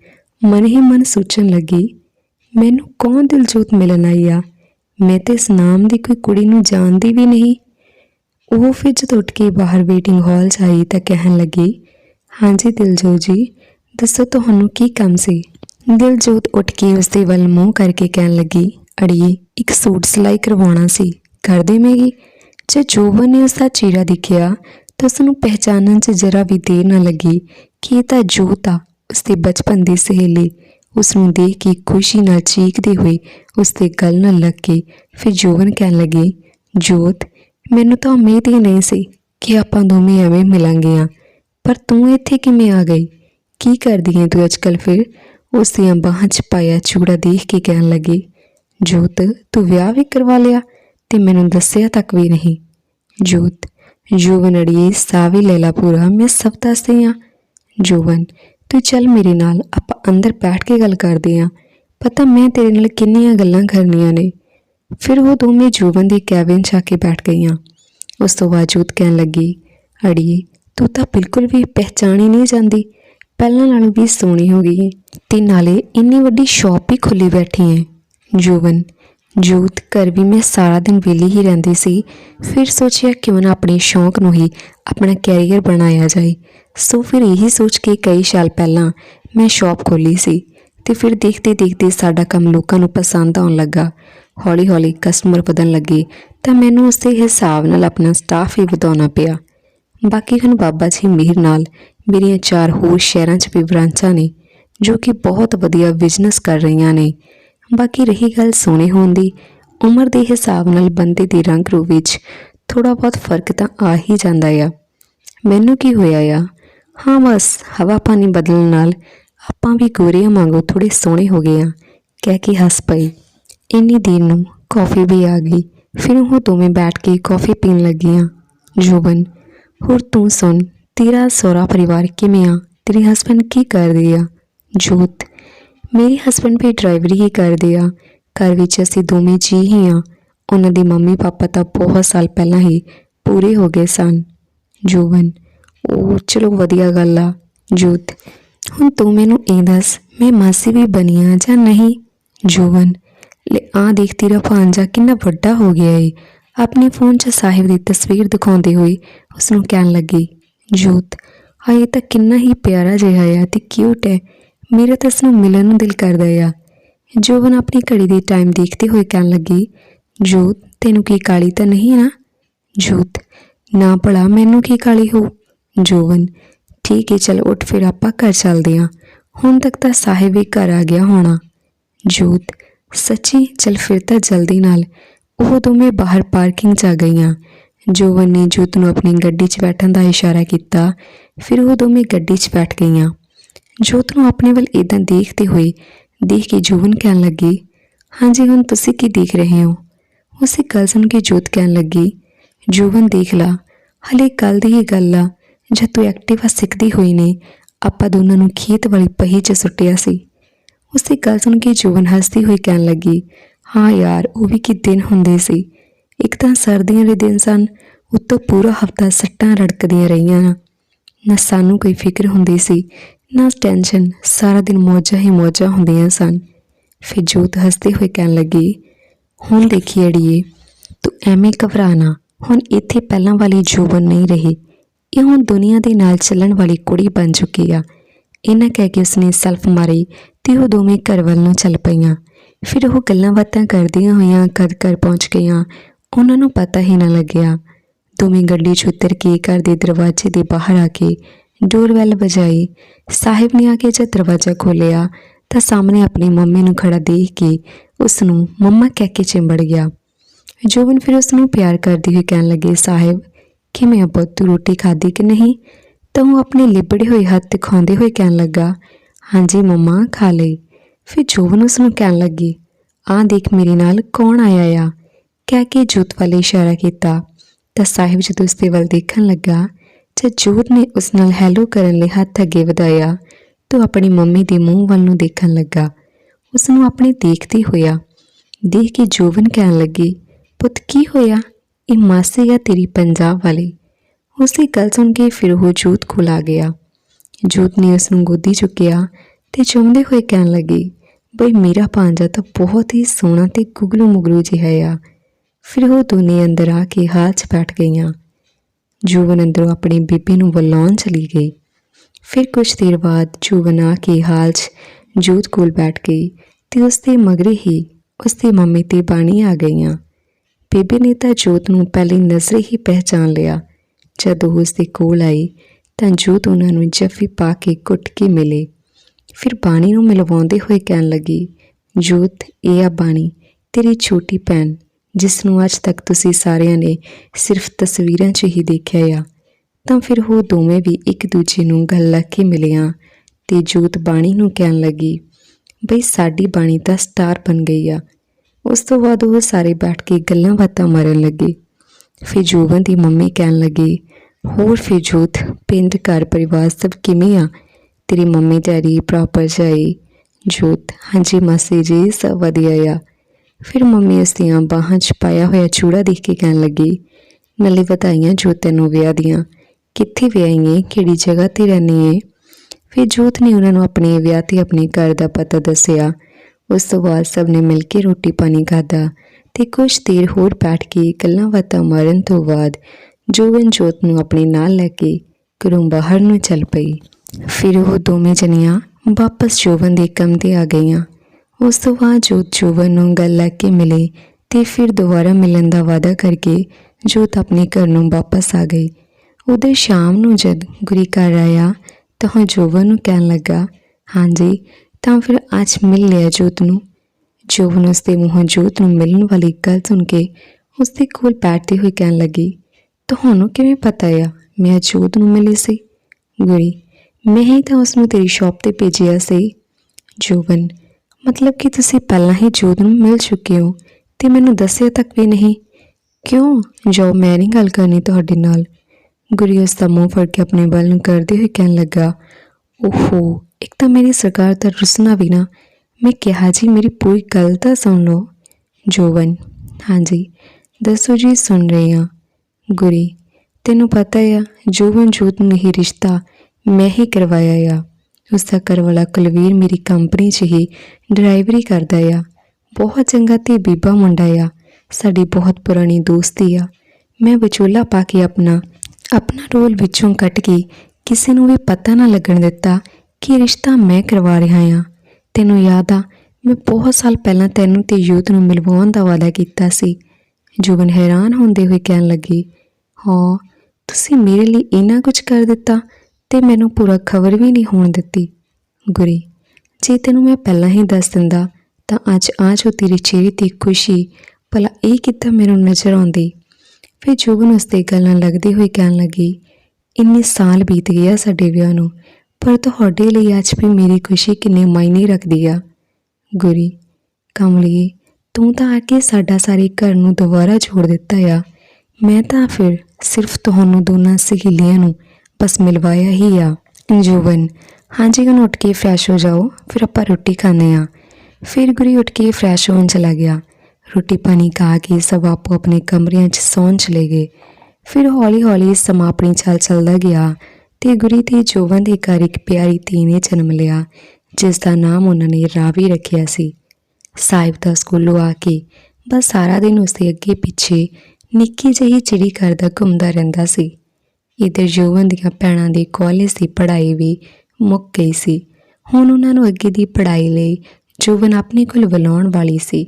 ਮਨ ਹੀ ਮਨ ਸੋਚਣ ਲੱਗੀ, ਮੈਨੂੰ ਕੌਣ ਦਿਲਜੋਤ ਮਿਲਣ ਆਈ ਆ? ਮੈਂ ਤੇ ਇਸ ਨਾਮ ਦੀ ਕੋਈ ਕੁੜੀ ਨੂੰ ਜਾਣਦੀ ਵੀ ਨਹੀਂ। ਉਹ ਫਿਰ ਜਦ ਉੱਠ ਕੇ ਬਾਹਰ ਵੇਟਿੰਗ ਹਾਲ 'ਚ ਆਈ ਤਾਂ ਕਹਿਣ ਲੱਗੀ, ਹਾਂਜੀ ਦਿਲਜੋਤ ਜੀ, ਦੱਸੋ ਤੁਹਾਨੂੰ ਕੀ ਕੰਮ ਸੀ? ਦਿਲਜੋਤ ਉੱਠ ਕੇ ਉਸ ਦੇ ਵੱਲ ਮੂੰਹ ਕਰਕੇ ਕਹਿਣ ਲੱਗੀ, ਅੜੀਏ, ਇੱਕ ਸੂਟ ਸਿਲਾਈ ਕਰਵਾਉਣਾ ਸੀ। ਕਰ ਦੇਵੇਂਗੀ? ਜੇ ਜੋਬਨ ਨੇ ਉਸ ਦਾ ਚਿਹਰਾ ਦੇਖਿਆ ਤਾਂ ਉਸ ਨੂੰ ਪਹਿਚਾਨਣ 'ਚ ਜਰਾ ਵੀ ਦੇਰ ਨਾ ਲੱਗੀ ਕਿ ਇਹ ਤਾਂ ਜੋਤ ਆ। ਉਸ ਦੀ ਬਚਪਨ ਦੀ ਸਹੇਲੀ ਉਸ ਨੂੰ ਦੇਖ ਕੇ ਖੁਸ਼ੀ ਨਾਲ ਚੀਕਦੇ ਹੋਏ ਉਸ ਦੇ ਗਲ ਨਾਲ ਲੱਗ ਕੇ ਫਿਰ ਜੋਵਨ ਕਹਿਣ ਲੱਗੀ, ਜੋਤ, ਮੈਨੂੰ ਤਾਂ ਉਮੀਦ ਹੀ ਨਹੀਂ ਸੀ ਕਿ ਆਪਾਂ ਦੋਵੇਂ ਐਵੇਂ ਮਿਲਾਂਗੇ ਪਰ ਤੂੰ ਇੱਥੇ ਕਿਵੇਂ ਆ ਗਈ? ਕੀ ਕਰਦੀ ਹੈ ਤੂੰ ਅੱਜਕੱਲ ਫਿਰ? ਉਸ ਦੀਆਂ ਬਾਹਾਂ 'ਚ ਪਾਇਆ ਚੂੜਾ ਦੇਖ ਕੇ ਕਹਿਣ ਲੱਗੀ, ਜੋਤ, ਤੂੰ ਵਿਆਹ ਵੀ ਕਰਵਾ ਲਿਆ ਤੇ ਮੈਨੂੰ ਦੱਸਿਆ ਤੱਕ ਵੀ ਨਹੀਂ। ਜੋਤ ਜੋਵਨ ਅੜੀਏ ਸਾਵੀ ਲੈਲਾ ਪੂਰਾ, ਮੈਂ ਸਭ ਦੱਸਦੀ ਆ। ਜੋਵਨ ਤੂੰ ਚੱਲ ਮੇਰੇ ਨਾਲ, ਆਪਾਂ ਅੰਦਰ ਬੈਠ ਕੇ ਗੱਲ ਕਰਦੇ ਆ। ਪਤਾ ਮੈਂ ਤੇਰੇ ਨਾਲ ਕਿੰਨੀਆਂ ਗੱਲਾਂ ਕਰਨੀਆਂ ਨੇ। ਫਿਰ ਉਹ ਦੋਵੇਂ ਜੋਬਨ ਦੇ ਕੈਬਿਨ 'ਚ ਆ ਕੇ ਬੈਠ ਗਈਆਂ। ਉਸ ਤੋਂ ਬਾਅਦ ਜੋਤ ਕਹਿਣ ਲੱਗੀ ਅੜੀਏ ਤੂੰ ਤਾਂ ਬਿਲਕੁਲ ਵੀ ਪਹਿਚਾਣੀ ਨਹੀਂ ਜਾਂਦੀ। ਪਹਿਲਾਂ ਨਾਲੋਂ ਵੀ ਸੋਹਣੀ ਹੋ ਗਈ ਹੈ ਤੇ ਨਾਲੇ ਇੰਨੀ ਵੱਡੀ ਸ਼ਾਪ ਵੀ ਖੁੱਲੀ ਬੈਠੀ ਹੈ ਜੋਬਨ ਜੋਤ ਘਰ ਵੀ ਮੈਂ ਸਾਰਾ ਦਿਨ ਵਿਹਲੀ ਹੀ ਰਹਿੰਦੀ ਸੀ। ਫਿਰ ਸੋਚਿਆ ਕਿਉਂ ਨਾ ਆਪਣੇ ਸ਼ੌਂਕ ਨੂੰ ਹੀ ਆਪਣਾ ਕੈਰੀਅਰ ਬਣਾਇਆ ਜਾਏ। ਸੋ ਫਿਰ ਇਹੀ ਸੋਚ ਕੇ ਕਈ ਸਾਲ ਪਹਿਲਾਂ ਮੈਂ ਸ਼ਾਪ ਖੋਲੀ ਸੀ ਤੇ ਫਿਰ ਦੇਖਦੇ ਦੇਖਦੇ ਸਾਡਾ ਕੰਮ ਲੋਕਾਂ ਨੂੰ ਪਸੰਦ ਆਉਣ ਲੱਗਾ। ਹੌਲੀ ਹੌਲੀ ਕਸਟਮਰ ਵਧਣ ਲੱਗੇ ਤਾਂ ਮੈਨੂੰ ਉਸੇ ਹਿਸਾਬ ਨਾਲ ਆਪਣਾ ਸਟਾਫ ਹੀ ਵਧਾਉਣਾ ਪਿਆ। ਬਾਕੀ ਹੁਣ ਬਾਬਾ ਜੀ ਮਿਹਰ ਨਾਲ ਮੇਰੀਆਂ ਚਾਰ ਹੋਰ ਸ਼ਹਿਰਾਂ 'ਚ ਵੀ ਬ੍ਰਾਂਚਾਂ ਨੇ ਜੋ ਕਿ ਬਹੁਤ ਵਧੀਆ ਬਿਜ਼ਨਸ ਕਰ ਰਹੀਆਂ ਨੇ। ਬਾਕੀ ਰਹੀ ਗੱਲ ਸੋਹਣੇ ਹੋਣ ਦੀ, ਉਮਰ ਦੇ ਹਿਸਾਬ ਨਾਲ ਬੰਦੇ ਦੇ ਰੰਗ ਰੂਪ ਵਿੱਚ ਥੋੜਾ ਬਹੁਤ ਫ਼ਰਕ ਤਾਂ ਆ ਹੀ ਜਾਂਦਾ ਆ। ਮੈਨੂੰ ਕੀ ਹੋਇਆ ਆ? ਹਾਂ ਬਸ, ਹਵਾ ਪਾਣੀ ਬਦਲਣ ਨਾਲ ਆਪਾਂ ਵੀ ਗੋਰਿਆਂ ਵਾਂਗੂ ਥੋੜੇ ਸੋਹਣੇ ਹੋ ਗਏ ਆ। ਕਹਿ ਕੇ ਹੱਸ ਪਈ। ਇੰਨੀ ਦੇਰ ਨੂੰ ਕਾਫੀ ਵੀ ਆ ਗਈ। ਫਿਰ ਉਹ ਦੋਵੇਂ ਬੈਠ ਕੇ ਕਾਫੀ ਪੀਣ ਲੱਗੀਆਂ। ਜੋਬਨ, ਹੋਰ ਤੂੰ ਸੁਣ, ਤੇਰਾ ਸਹੁਰਾ ਪਰਿਵਾਰ ਕਿਵੇਂ ਆ? ਤੇਰੇ ਹਸਬੰਡ ਕੀ ਕਰਦੇ ਆ? ਜੋਤ ਮੇਰੇ ਹਸਬੰਡ ਵੀ ਡਰਾਈਵਰੀ ਹੀ ਕਰਦੇ ਆ। ਘਰ ਵਿੱਚ ਅਸੀਂ ਦੋਵੇਂ ਜੀ ਹੀ ਆ। ਉਹਨਾਂ ਦੇ ਮੰਮੀ ਪਾਪਾ ਤਾਂ ਬਹੁਤ ਸਾਲ ਪਹਿਲਾਂ ਹੀ ਪੂਰੇ ਹੋ ਗਏ ਸਨ। ਜੋਬਨ, ਉਹ ਚਲੋ ਵਧੀਆ ਗੱਲ ਆ। ਜੋਤ, ਹੁਣ ਤੂੰ ਮੈਨੂੰ ਇਹ ਦੱਸ, ਮੈਂ ਮਾਸੀ ਵੀ ਬਣੀ ਆ ਜਾਂ ਨਹੀਂ? ਜੋਬਨ, ਲੈ ਆ ਦੇਖ ਤੇਰਾ ਭਾਂਜਾ ਕਿੰਨਾ ਵੱਡਾ ਹੋ ਗਿਆ ਏ। ਆਪਣੇ ਫੋਨ 'ਚ ਸਾਹਿਬ ਦੀ ਤਸਵੀਰ ਦਿਖਾਉਂਦੇ ਹੋਏ ਉਸ ਨੂੰ ਕਹਿਣ ਲੱਗੀ, ਜੋਤ ਹਾਂ ਇਹ ਤਾਂ ਕਿੰਨਾ ਹੀ ਪਿਆਰਾ ਜਿਹਾ ਆ ਤੇ ਕਿਊਟ ਹੈ। ਮੇਰਾ ਤਾਂ ਇਸ ਨੂੰ ਮਿਲਣ ਨੂੰ ਦਿਲ ਕਰਦਾ ਆ। ਜੋਬਨ ਆਪਣੀ ਘੜੀ ਦੇ ਟਾਈਮ ਦੇਖਦੇ ਹੋਏ ਕਹਿਣ ਲੱਗੀ, ਜੋਤ, ਤੈਨੂੰ ਕੀ ਕਾਲੀ ਤਾਂ ਨਹੀਂ ਨਾ? ਜੋਤ, ਨਾ ਭਲਾ, ਮੈਨੂੰ ਕੀ ਕਾਲੀ ਹੋ? ਜੋਬਨ, ਠੀਕ ਹੈ ਚਲ ਉੱਠ, ਫਿਰ ਆਪਾਂ ਘਰ ਚੱਲਦੇ ਹਾਂ ਹੁਣ ਤੱਕ ਤਾਂ ਸਾਹਿਬ ਵੀ ਘਰ ਆ ਗਿਆ ਹੋਣਾ। ਜੋਤ, ਸੱਚੀ? ਚਲ ਫਿਰ ਤਾਂ ਜਲਦੀ ਨਾਲ। ਉਹ ਦੋਵੇਂ ਬਾਹਰ ਪਾਰਕਿੰਗ 'ਚ ਆ ਗਈਆਂ ਜੋਵਨ ਨੇ ਜੋਤ ਨੂੰ ਆਪਣੀ ਗੱਡੀ 'ਚ ਬੈਠਣ ਦਾ ਇਸ਼ਾਰਾ ਕੀਤਾ। ਫਿਰ ਉਹ ਦੋਵੇਂ ਗੱਡੀ 'ਚ ਬੈਠ ਗਈਆਂ ਜੋਤ ਨੂੰ ਆਪਣੇ ਵੱਲ ਇਦਾਂ ਦੇਖਦੇ ਹੋਏ ਦੇਖ ਕੇ ਜੋਬਨ ਕਹਿਣ ਲੱਗੀ, ਹਾਂਜੀ, ਹੁਣ ਤੁਸੀਂ ਕੀ ਦੇਖ ਰਹੇ ਹੋ? ਉਸੇ ਗੱਲ ਸੁਣ ਕੇ ਜੋਤ ਕਹਿਣ ਲੱਗੀ, ਜੋਬਨ ਦੇਖ ਲਾ, ਹਲੇ ਕੱਲ ਦੀ ਹੀ ਗੱਲ ਆ ਜਦ ਤੂੰ ਐਕਟਿਵਾ ਸਿੱਖਦੀ ਹੋਈ ਨੇ, ਆਪਾਂ ਦੋਨਾਂ ਨੂੰ ਖੇਤ ਵਾਲੀ ਪਹੀ 'ਚ ਸੁੱਟਿਆ ਸੀ। ਉਸੇ ਗੱਲ ਸੁਣ ਕੇ ਜੋਬਨ ਹੱਸਦੀ ਹੋਈ ਕਹਿਣ ਲੱਗੀ, ਹਾਂ ਯਾਰ, ਉਹ ਵੀ ਕੀ ਦਿਨ ਹੁੰਦੇ ਸੀ। ਇੱਕ ਤਾਂ ਸਰਦੀਆਂ ਦੇ ਦਿਨ ਸਨ, ਉੱਤੋਂ ਪੂਰਾ ਹਫਤਾ ਸੱਟਾਂ ਰੜਕਦੀਆਂ ਰਹੀਆਂ। ਨਾ ਸਾਨੂੰ ਕੋਈ ਫਿਕਰ ਹੁੰਦੀ ਸੀ ਨਾ ਟੈਨਸ਼ਨ, ਸਾਰਾ ਦਿਨ ਮੌਜਾਂ ਹੀ ਮੌਜਾਂ ਹੁੰਦੀਆਂ ਸਨ। ਫਿਰ ਜੋਤ ਹੱਸਦੇ ਹੋਏ ਕਹਿਣ ਲੱਗੀ, ਹੁਣ ਦੇਖੀ ਅੜੀਏ, ਤੂੰ ਐਵੇਂ ਘਬਰਾ ਨਾ। ਹੁਣ ਇੱਥੇ ਪਹਿਲਾਂ ਵਾਲੀ ਜੋਬਨ ਨਹੀਂ ਰਹੀ। ਇਹ ਹੁਣ ਦੁਨੀਆ ਦੇ ਨਾਲ ਚੱਲਣ ਵਾਲੀ ਕੁੜੀ ਬਣ ਚੁੱਕੀ ਆ। ਇਹਨਾਂ ਕਹਿ ਕੇ ਉਸਨੇ ਸੈਲਫ ਮਾਰੀ ਤੇ ਉਹ ਦੋਵੇਂ ਘਰ ਵੱਲ ਨੂੰ ਚੱਲ ਪਈਆਂ। ਫਿਰ ਉਹ ਗੱਲਾਂ ਬਾਤਾਂ ਕਰਦੀਆਂ ਹੋਈਆਂ ਕਦ ਘਰ ਪਹੁੰਚ ਗਈਆਂ। ਉਹਨਾਂ ਨੂੰ ਪਤਾ ਹੀ ਨਾ ਲੱਗਿਆ। ਦੋਵੇਂ ਗੱਡੀ 'ਚ ਉਤਰ ਕੇ ਘਰ ਦੇ ਦਰਵਾਜ਼ੇ ਦੇ ਬਾਹਰ ਆ ਕੇ ਡੋਰਵੈਲ ਵਜਾਈ। ਸਾਹਿਬ ਨੇ ਆ ਕੇ ਜਦ ਦਰਵਾਜ਼ਾ ਖੋਲ੍ਹਿਆ ਤਾਂ ਸਾਹਮਣੇ ਆਪਣੀ ਮੰਮੀ ਨੂੰ ਖੜਾ ਦੇਖ ਕੇ ਉਸ ਨੂੰ ਮੰਮਾ ਕਹਿ ਕੇ ਚਿੰਬੜ ਗਿਆ। ਜੋਬਨ ਫਿਰ ਉਸ ਨੂੰ ਪਿਆਰ ਕਰਦੀ ਹੋਈ ਕਹਿਣ ਲੱਗੇ, ਸਾਹਿਬ ਕਿ ਮੈਂ ਪੁੱਤ, ਤੂੰ ਰੋਟੀ ਖਾਧੀ ਕਿ ਨਹੀਂ? ਤਾਂ ਉਹ ਆਪਣੇ ਲਿਬੜੇ ਹੋਏ ਹੱਥ ਦਿਖਾਉਂਦੇ ਹੋਏ ਕਹਿਣ ਲੱਗਾ, ਹਾਂਜੀ ਮੰਮਾ, ਖਾ ਲਈ। ਫਿਰ ਜੋਬਨ ਉਸ ਨੂੰ ਕਹਿਣ ਲੱਗੀ, ਆਹ ਦੇਖ ਮੇਰੇ ਨਾਲ ਕੌਣ ਆਇਆ ਆ? ਕਹਿ ਕੇ ਜੋਤ ਵੱਲ ਇਸ਼ਾਰਾ ਕੀਤਾ ਤਾਂ ਸਾਹਿਬ ਜਦੋਂ ਉਸ ਦੇ ਵੱਲ ਦੇਖਣ ਲੱਗਾ ਤੇ ਜੋਤ ਨੇ ਉਸ ਨਾਲ ਹੈਲੋ ਕਰਨ ਲਈ ਹੱਥ ਅੱਗੇ ਵਧਾਇਆ। ਤਾਂ ਆਪਣੀ ਮੰਮੀ ਦੇ ਮੂੰਹ ਵੱਲ ਨੂੰ ਦੇਖਣ ਲੱਗਾ। ਉਸ ਨੂੰ ਆਪਣੇ ਦੇਖਦੇ ਹੋਇਆ ਦੇਖ ਕੇ ਜੋਵਨ ਕਹਿਣ ਲੱਗੀ, ਪੁੱਤ, ਕੀ ਹੋਇਆ? ਇਹ ਮਾਸੀ ਆ ਤੇਰੀ ਪੰਜਾਬ ਵਾਲੀ? ਦੀ ਗੱਲ ਸੁਣ ਕੇ ਫਿਰ ਉਹ ਜੋਤ ਕੋਲ ਆ ਗਿਆ। ਜੋਤ ਨੇ ਉਸ ਨੂੰ ਗੋਦੀ ਚੁੱਕਿਆ ਤੇ ਚੁੰਮਦੇ ਹੋਏ ਕਹਿਣ ਲੱਗੀ, ਬਈ ਮੇਰਾ ਭਾਂਜਾ ਤਾਂ ਬਹੁਤ ਹੀ ਸੋਹਣਾ ਤੇ ਗੁਗਲੂ ਮੁਗਲੂ ਜਿਹਾ ਆ। ਫਿਰ ਉਹ ਦੋਨੇ ਅੰਦਰ ਆ ਕੇ ਹਾਲ 'ਚ ਬੈਠ ਗਈਆਂ। ਜੂਵਨ ਅੰਦਰੋਂ ਆਪਣੀ ਬੀਬੀ ਨੂੰ ਬੁਲਾਉਣ ਚਲੀ ਗਈ। ਫਿਰ ਕੁਝ ਦੇਰ ਬਾਅਦ ਜੂਵਨ ਆ ਕੇ ਹਾਲ 'ਚ ਜੋਤ ਕੋਲ ਬੈਠ ਗਈ ਤੇ ਉਸ ਦੇ ਮਗਰੇ ਹੀ ਉਸ ਦੀ ਮੰਮੀ ਤੇ ਬਾਣੀ ਆ ਗਈਆਂ। ਬੀਬੀ ਨੇ ਤਾਂ ਜੋਤ ਨੂੰ ਪਹਿਲੀ ਨਜ਼ਰੇ ਹੀ ਪਹਿਚਾਨ ਲਿਆ। ਜਦ ਉਹ ਉਸ ਦੇ ਕੋਲ ਆਈ ਤਾਂ ਜੋਤ ਉਹਨਾਂ ਨੂੰ ਜੱਫੀ ਪਾ ਕੇ ਕੁੱਟ ਕੇ ਮਿਲੇ। ਫਿਰ ਬਾਣੀ ਨੂੰ ਮਿਲਵਾਉਂਦੇ ਹੋਏ ਕਹਿਣ ਲੱਗੀ, ਜੋਤ, ਇਹ ਆ ਬਾਣੀ, ਤੇਰੀ ਛੋਟੀ ਭੈਣ। ਜਿਸ ਨੂੰ ਅੱਜ ਤੱਕ ਤੁਸੀਂ ਸਾਰਿਆਂ ਨੇ ਸਿਰਫ ਤਸਵੀਰਾਂ 'ਚ ਹੀ ਦੇਖਿਆ ਆ, ਤਾਂ ਫਿਰ ਉਹ ਦੋਵੇਂ ਵੀ ਇੱਕ ਦੂਜੇ ਨੂੰ ਗੱਲ ਲਾ ਕੇ ਮਿਲੀਆਂ ਤੇ ਜੋਤ ਬਾਣੀ ਨੂੰ ਕਹਿਣ ਲੱਗੀ, ਬਈ ਸਾਡੀ ਬਾਣੀ ਤਾਂ ਸਟਾਰ ਬਣ ਗਈ ਆ। ਉਸ ਤੋਂ ਬਾਅਦ ਉਹ ਸਾਰੇ ਬੈਠ ਕੇ ਗੱਲਾਂ ਬਾਤਾਂ ਮਾਰਨ ਲੱਗੇ। ਫਿਰ ਜੋਬਨ ਦੀ ਮੰਮੀ ਕਹਿਣ ਲੱਗੀ, ਹੋਰ ਫਿਰ ਜੋਤ, ਪਿੰਡ, ਘਰ, ਪਰਿਵਾਰ ਸਭ ਕਿਵੇਂ ਆ? ਤੇਰੀ ਮੰਮੀ ਡੈਡੀ ਪ੍ਰੋਪਰ ਜਾਈ ਜੋਤ, ਹਾਂਜੀ ਮਾਸੀ ਜੀ, ਸਭ ਵਧੀਆ ਆ। ਫਿਰ ਮੰਮੀ ਉਸ ਦੀਆਂ ਬਾਹਾਂ 'ਚ ਪਾਇਆ ਹੋਇਆ ਚੂੜਾ ਦੇਖ ਕੇ ਕਹਿਣ ਲੱਗੀ ਨਲੀ ਵਧਾਈਆਂ ਜੋਤ ਤੈਨੂੰ ਵਿਆਹ ਦੀਆਂ। ਕਿੱਥੇ ਵਿਆਹੀਏ? ਕਿਹੜੀ ਜਗ੍ਹਾ ਤੇ ਰਹਿਣੀ ਏ? ਫਿਰ ਜੋਤ ਨੇ ਉਹਨਾਂ ਨੂੰ ਆਪਣੇ ਵਿਆਹ ਤੇ ਆਪਣੇ ਘਰ ਦਾ ਪਤਾ ਦੱਸਿਆ। ਉਸ ਤੋਂ ਬਾਅਦ ਸਭ ਨੇ ਮਿਲ ਕੇ ਰੋਟੀ ਪਾਣੀ ਖਾਧਾ ਤੇ ਕੁਝ ਦੇਰ ਹੋਰ ਬੈਠ ਕੇ ਗੱਲਾਂ ਬਾਤਾਂ ਮਾਰਨ ਤੋਂ ਬਾਅਦ ਜੋਵਨ ਜੋਤ ਨੂੰ ਆਪਣੇ ਨਾਲ ਲੈ ਕੇ ਘਰੋਂ ਬਾਹਰ ਨੂੰ ਚੱਲ ਪਈ। ਫਿਰ ਉਹ ਦੋਵੇਂ ਜਣੀਆਂ ਵਾਪਸ ਜੋਵਨ ਦੇ ਕੰਮ ਤੇ ਆ ਗਈਆਂ। ਉਸ ਤੋਂ ਬਾਅਦ ਜੋਤ ਜੋਵਨ ਨੂੰ ਗੱਲ ਲੈ ਕੇ ਮਿਲੀ ਤੇ ਫਿਰ ਦੁਬਾਰਾ ਮਿਲਣ ਦਾ ਵਾਅਦਾ ਕਰਕੇ ਜੋਤ ਆਪਣੇ ਘਰ ਨੂੰ ਵਾਪਸ ਆ ਗਈ। ਉਧਰ ਸ਼ਾਮ ਨੂੰ ਜਦ ਗੁਰੀ ਘਰ ਆਇਆ ਤਾਂ ਉਹ ਜੋਵਨ ਨੂੰ ਕਹਿਣ ਲੱਗਾ ਹਾਂਜੀ ਤਾਂ ਫਿਰ ਅੱਜ ਮਿਲ ਲਿਆ ਜੋਤ ਨੂੰ। ਜੋਵਨ ਉਸਦੇ ਮੂੰਹੋਂ ਜੋਤ ਨੂੰ ਮਿਲਣ ਵਾਲੀ ਗੱਲ ਸੁਣ ਕੇ ਉਸਦੇ ਕੋਲ ਬੈਠਦੀ ਹੋਈ ਕਹਿਣ ਲੱਗੀ, ਤੁਹਾਨੂੰ ਕਿਵੇਂ ਪਤਾ ਆ ਮੈਂ ਜੋਤ ਨੂੰ ਮਿਲੀ ਸੀ? ਗੁਰੀ, ਮੈਂ ਹੀ ਤਾਂ ਉਸ ਨੂੰ ਤੇਰੀ ਸ਼ਾਪ ਤੇ ਭੇਜਿਆ ਸੀ। ਜੋਵਨ ਮਤਲਬ ਕਿ ਤੁਸੀਂ ਪਹਿਲਾਂ ਹੀ ਜੋਤ ਨੂੰ ਮਿਲ ਚੁੱਕੇ ਹੋ ਤੇ ਮੈਨੂੰ ਦੱਸਿਆ ਤੱਕ ਵੀ ਨਹੀਂ। ਕਿਉਂ? ਜੋ ਮੈਂ ਨਹੀਂ ਗੱਲ ਕਰਨੀ ਤੁਹਾਡੇ ਨਾਲ। ਗੁਰੀ ਉਸ ਦਾ ਮੂੰਹ ਫੜ ਕੇ ਆਪਣੇ ਵੱਲ ਨੂੰ ਕਰਦੇ ਹੋਏ ਕਹਿਣ ਲੱਗਾ, ਓਹੋ, ਇੱਕ ਤਾਂ ਮੇਰੀ ਸਰਕਾਰ ਦਾ ਰੁਸਨਾ ਵੀ ਨਾ। ਮੈਂ ਕਿਹਾ ਜੀ, ਮੇਰੀ ਪੂਰੀ ਗੱਲ ਤਾਂ ਸੁਣ ਲਓ। ਜੋਵਨ ਹਾਂਜੀ, ਦੱਸੋ ਜੀ, ਸੁਣ ਰਹੇ ਹਾਂ। ਗੁਰੀ ਤੈਨੂੰ ਪਤਾ ਆ ਜੋਵਨ ਜੋਤ ਨੂੰ ਇਹ ਰਿਸ਼ਤਾ ਮੈਂ ਹੀ ਕਰਵਾਇਆ ਆ। ਉਸ ਦਾ ਘਰ ਕੁਲਵੀਰ ਮੇਰੀ ਕੰਪਨੀ 'ਚ ਹੀ ਡਰਾਈਵਰੀ ਕਰਦਾ ਆ। ਬਹੁਤ ਚੰਗਾ ਤੇ ਬੀਬਾ ਮੁੰਡਾ ਆ। ਸਾਡੀ ਬਹੁਤ ਪੁਰਾਣੀ ਦੋਸਤੀ ਆ। ਮੈਂ ਵਿਚੋਲਾ ਪਾ ਕੇ ਆਪਣਾ ਆਪਣਾ ਰੋਲ ਵਿੱਚੋਂ ਕੱਟ ਕੇ ਕਿਸੇ ਨੂੰ ਵੀ ਪਤਾ ਨਾ ਲੱਗਣ ਦਿੱਤਾ ਕਿ ਰਿਸ਼ਤਾ ਮੈਂ ਕਰਵਾ ਰਿਹਾ ਆ। ਤੈਨੂੰ ਯਾਦ ਆ, ਮੈਂ ਬਹੁਤ ਸਾਲ ਪਹਿਲਾਂ ਤੈਨੂੰ ਤੇ ਯੂਥ ਨੂੰ ਮਿਲਵਾਉਣ ਦਾ ਵਾਅਦਾ ਕੀਤਾ ਸੀ। ਜੁਗਨ ਹੈਰਾਨ ਹੁੰਦੇ ਹੋਏ ਕਹਿਣ ਲੱਗੀ, ਹਾਂ, ਤੁਸੀਂ ਮੇਰੇ ਲਈ ਇੰਨਾ ਕੁਝ ਕਰ ਦਿੱਤਾ। ਤੇ ਮੈਨੂੰ ਪੂਰਾ ਖਬਰ ਵੀ ਨਹੀਂ ਹੋਣ ਦਿੱਤੀ। ਗੁਰੀ, ਜੇ ਤੈਨੂੰ ਮੈਂ ਪਹਿਲਾਂ ਹੀ ਦੱਸ ਦਿੰਦਾ, ਤਾਂ ਅੱਜ ਆ ਜੋ ਤੇਰੀ ਚਿਹਰੇ ਤੇ ਖੁਸ਼ੀ। ਭਲਾ ਇਹ ਕਿੱਦਾਂ ਮੈਨੂੰ ਨਜ਼ਰ ਆਉਂਦੀ? ਫਿਰ ਜੋਗਨ 'ਤੇ ਗੱਲਾਂ ਲੱਗਦੀ ਹੋਈ ਕਹਿਣ ਲੱਗੀ, ਇੰਨੇ ਸਾਲ ਬੀਤ ਗਿਆ ਸਾਡੇ ਵਿਆਹ ਨੂੰ, ਪਰ ਤੁਹਾਡੇ ਲਈ ਅੱਜ ਵੀ ਮੇਰੀ ਖੁਸ਼ੀ ਕਿੰਨੇ ਮਾਇਨੇ ਰੱਖਦੀ ਆ। ਗੁਰੀ, ਕਮਲੀਏ, ਤੂੰ ਤਾਂ ਆ ਕੇ ਸਾਡਾ ਸਾਰੇ ਘਰ ਨੂੰ ਦੁਬਾਰਾ ਜੋੜ ਦਿੱਤਾ ਆ। ਮੈਂ ਤਾਂ ਫਿਰ ਸਿਰਫ ਤੁਹਾਨੂੰ ਦੋਨਾਂ ਸਹੇਲੀਆਂ ਨੂੰ ਬਸ ਮਿਲਵਾਇਆ ਹੀ ਆ। ਜੋਵਨ ਹਾਂਜੀ ਹੁਣ ਉੱਠ ਕੇ ਫਰੈਸ਼ ਹੋ ਜਾਓ, ਫਿਰ ਆਪਾਂ ਰੋਟੀ ਖਾਣੇ ਆ ਫਿਰ ਗੁਰੀ ਉੱਠ ਕੇ ਫਰੈਸ਼ ਹੋਣ ਚਲਾ ਗਿਆ। ਰੋਟੀ ਪਾਣੀ ਖਾ ਕੇ ਸਭ ਆਪੋ ਆਪਣੇ ਕਮਰਿਆਂ 'ਚ ਸੌਣ ਚਲੇ ਗਏ। ਫਿਰ ਹੌਲੀ-ਹੌਲੀ ਸਮਾਂ ਆਪਣੀ ਚਾਲ ਚੱਲਦਾ ਗਿਆ ਤੇ ਗੁਰੀ ਤੇ ਜੋਵਨ ਦੇ ਘਰ ਇੱਕ ਪਿਆਰੀ ਧੀ ਨੇ ਜਨਮ ਲਿਆ, ਜਿਸ ਦਾ ਨਾਮ ਉਹਨਾਂ ਨੇ ਰਾਵੀ ਰੱਖਿਆ ਸੀ। ਸਾਹਿਬ ਦਾ ਸਕੂਲੋਂ ਆ ਕੇ ਬਸ ਸਾਰਾ ਦਿਨ ਉਸਦੇ ਅੱਗੇ ਪਿੱਛੇ ਨਿੱਕੀ ਜਿਹੀ ਚਿੜੀ ਕਰਦਾ ਘੁੰਮਦਾ ਰਹਿੰਦਾ ਸੀ। ਇਧਰ ਜੋਵਨ ਦੀਆਂ ਭੈਣਾਂ ਦੀ ਕਾਲਜ ਦੀ ਪੜ੍ਹਾਈ ਵੀ ਮੁੱਕ ਗਈ ਸੀ। ਹੁਣ ਉਹਨਾਂ ਨੂੰ ਅੱਗੇ ਦੀ ਪੜ੍ਹਾਈ ਲਈ ਜੋਵਨ ਆਪਣੇ ਕੋਲ ਬੁਲਾਉਣ ਵਾਲੀ ਸੀ।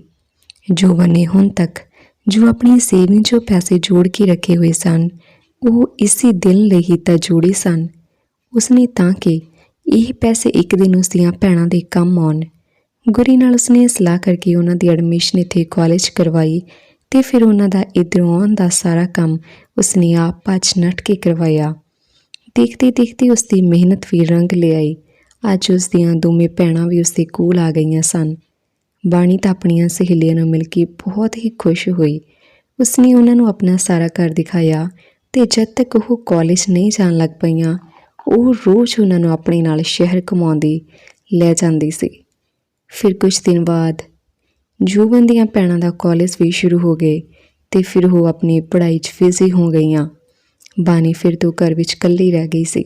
ਜੋਵਨ ਨੇ ਹੁਣ ਤੱਕ ਜੋ ਆਪਣੀ ਸੇਵਿੰਗ ਚੋਂ ਪੈਸੇ ਜੋੜ ਕੇ ਰੱਖੇ ਹੋਏ ਸਨ, ਉਹ ਇਸੇ ਦਿਨ ਲਈ ਹੀ ਤਾਂ ਜੋੜੇ ਸਨ। ਉਸਨੇ ਤਾਂ ਕਿ ਇਹ ਪੈਸੇ ਇੱਕ ਦਿਨ ਉਸ ਦੀਆਂ ਭੈਣਾਂ ਦੇ ਕੰਮ ਆਉਣ। ਗੁਰੀ ਨਾਲ ਉਸਨੇ ਸਲਾਹ ਕਰਕੇ ਉਹਨਾਂ ਦੀ ਐਡਮਿਸ਼ਨ ਇੱਥੇ ਕਾਲਜ ਕਰਵਾਈ ਤੇ ਫਿਰ ਉਹਨਾਂ ਦਾ ਇੱਧਰੋਂ ਆਉਣ ਦਾ ਸਾਰਾ ਕੰਮ ਉਸਨੇ ਆਪ ਭੱਜ ਨੱਠ ਕੇ ਕਰਵਾਇਆ। ਦੇਖਦੇ ਦੇਖਦੇ ਉਸਦੀ ਮਿਹਨਤ ਵੀ ਰੰਗ ਲਿਆਈ। ਅੱਜ ਉਸ ਦੀਆਂ ਦੋਵੇਂ ਭੈਣਾਂ ਵੀ ਉਸਦੇ ਕੋਲ ਆ ਗਈਆਂ ਸਨ। ਬਾਣੀ ਤਾਂ ਆਪਣੀਆਂ ਸਹੇਲੀਆਂ ਨਾਲ ਮਿਲ ਕੇ ਬਹੁਤ ਹੀ ਖੁਸ਼ ਹੋਈ। ਉਸਨੇ ਉਹਨਾਂ ਨੂੰ ਆਪਣਾ ਸਾਰਾ ਘਰ ਦਿਖਾਇਆ ਤੇ ਜਦ ਤੱਕ ਉਹ ਕਾਲਜ ਨਹੀਂ ਜਾਣ ਲੱਗ ਪਈਆਂ, ਉਹ ਰੋਜ਼ ਉਹਨਾਂ ਨੂੰ ਆਪਣੇ ਨਾਲ ਸ਼ਹਿਰ ਘੁਮਾਉਂਦੀ ਲੈ ਜਾਂਦੀ ਸੀ। ਫਿਰ ਕੁਝ ਦਿਨ ਬਾਅਦ ਜੂਵਨ ਦੀਆਂ ਭੈਣਾਂ ਦਾ ਕਾਲਜ ਵੀ ਸ਼ੁਰੂ ਹੋ ਗਏ ਤੇ ਫਿਰ ਉਹ ਆਪਣੀ ਪੜ੍ਹਾਈ 'ਚ ਬਿਜ਼ੀ ਹੋ ਗਈਆਂ। ਬਾਣੀ ਫਿਰ ਤੋਂ ਘਰ ਵਿੱਚ ਇਕੱਲੀ ਰਹਿ ਗਈ ਸੀ।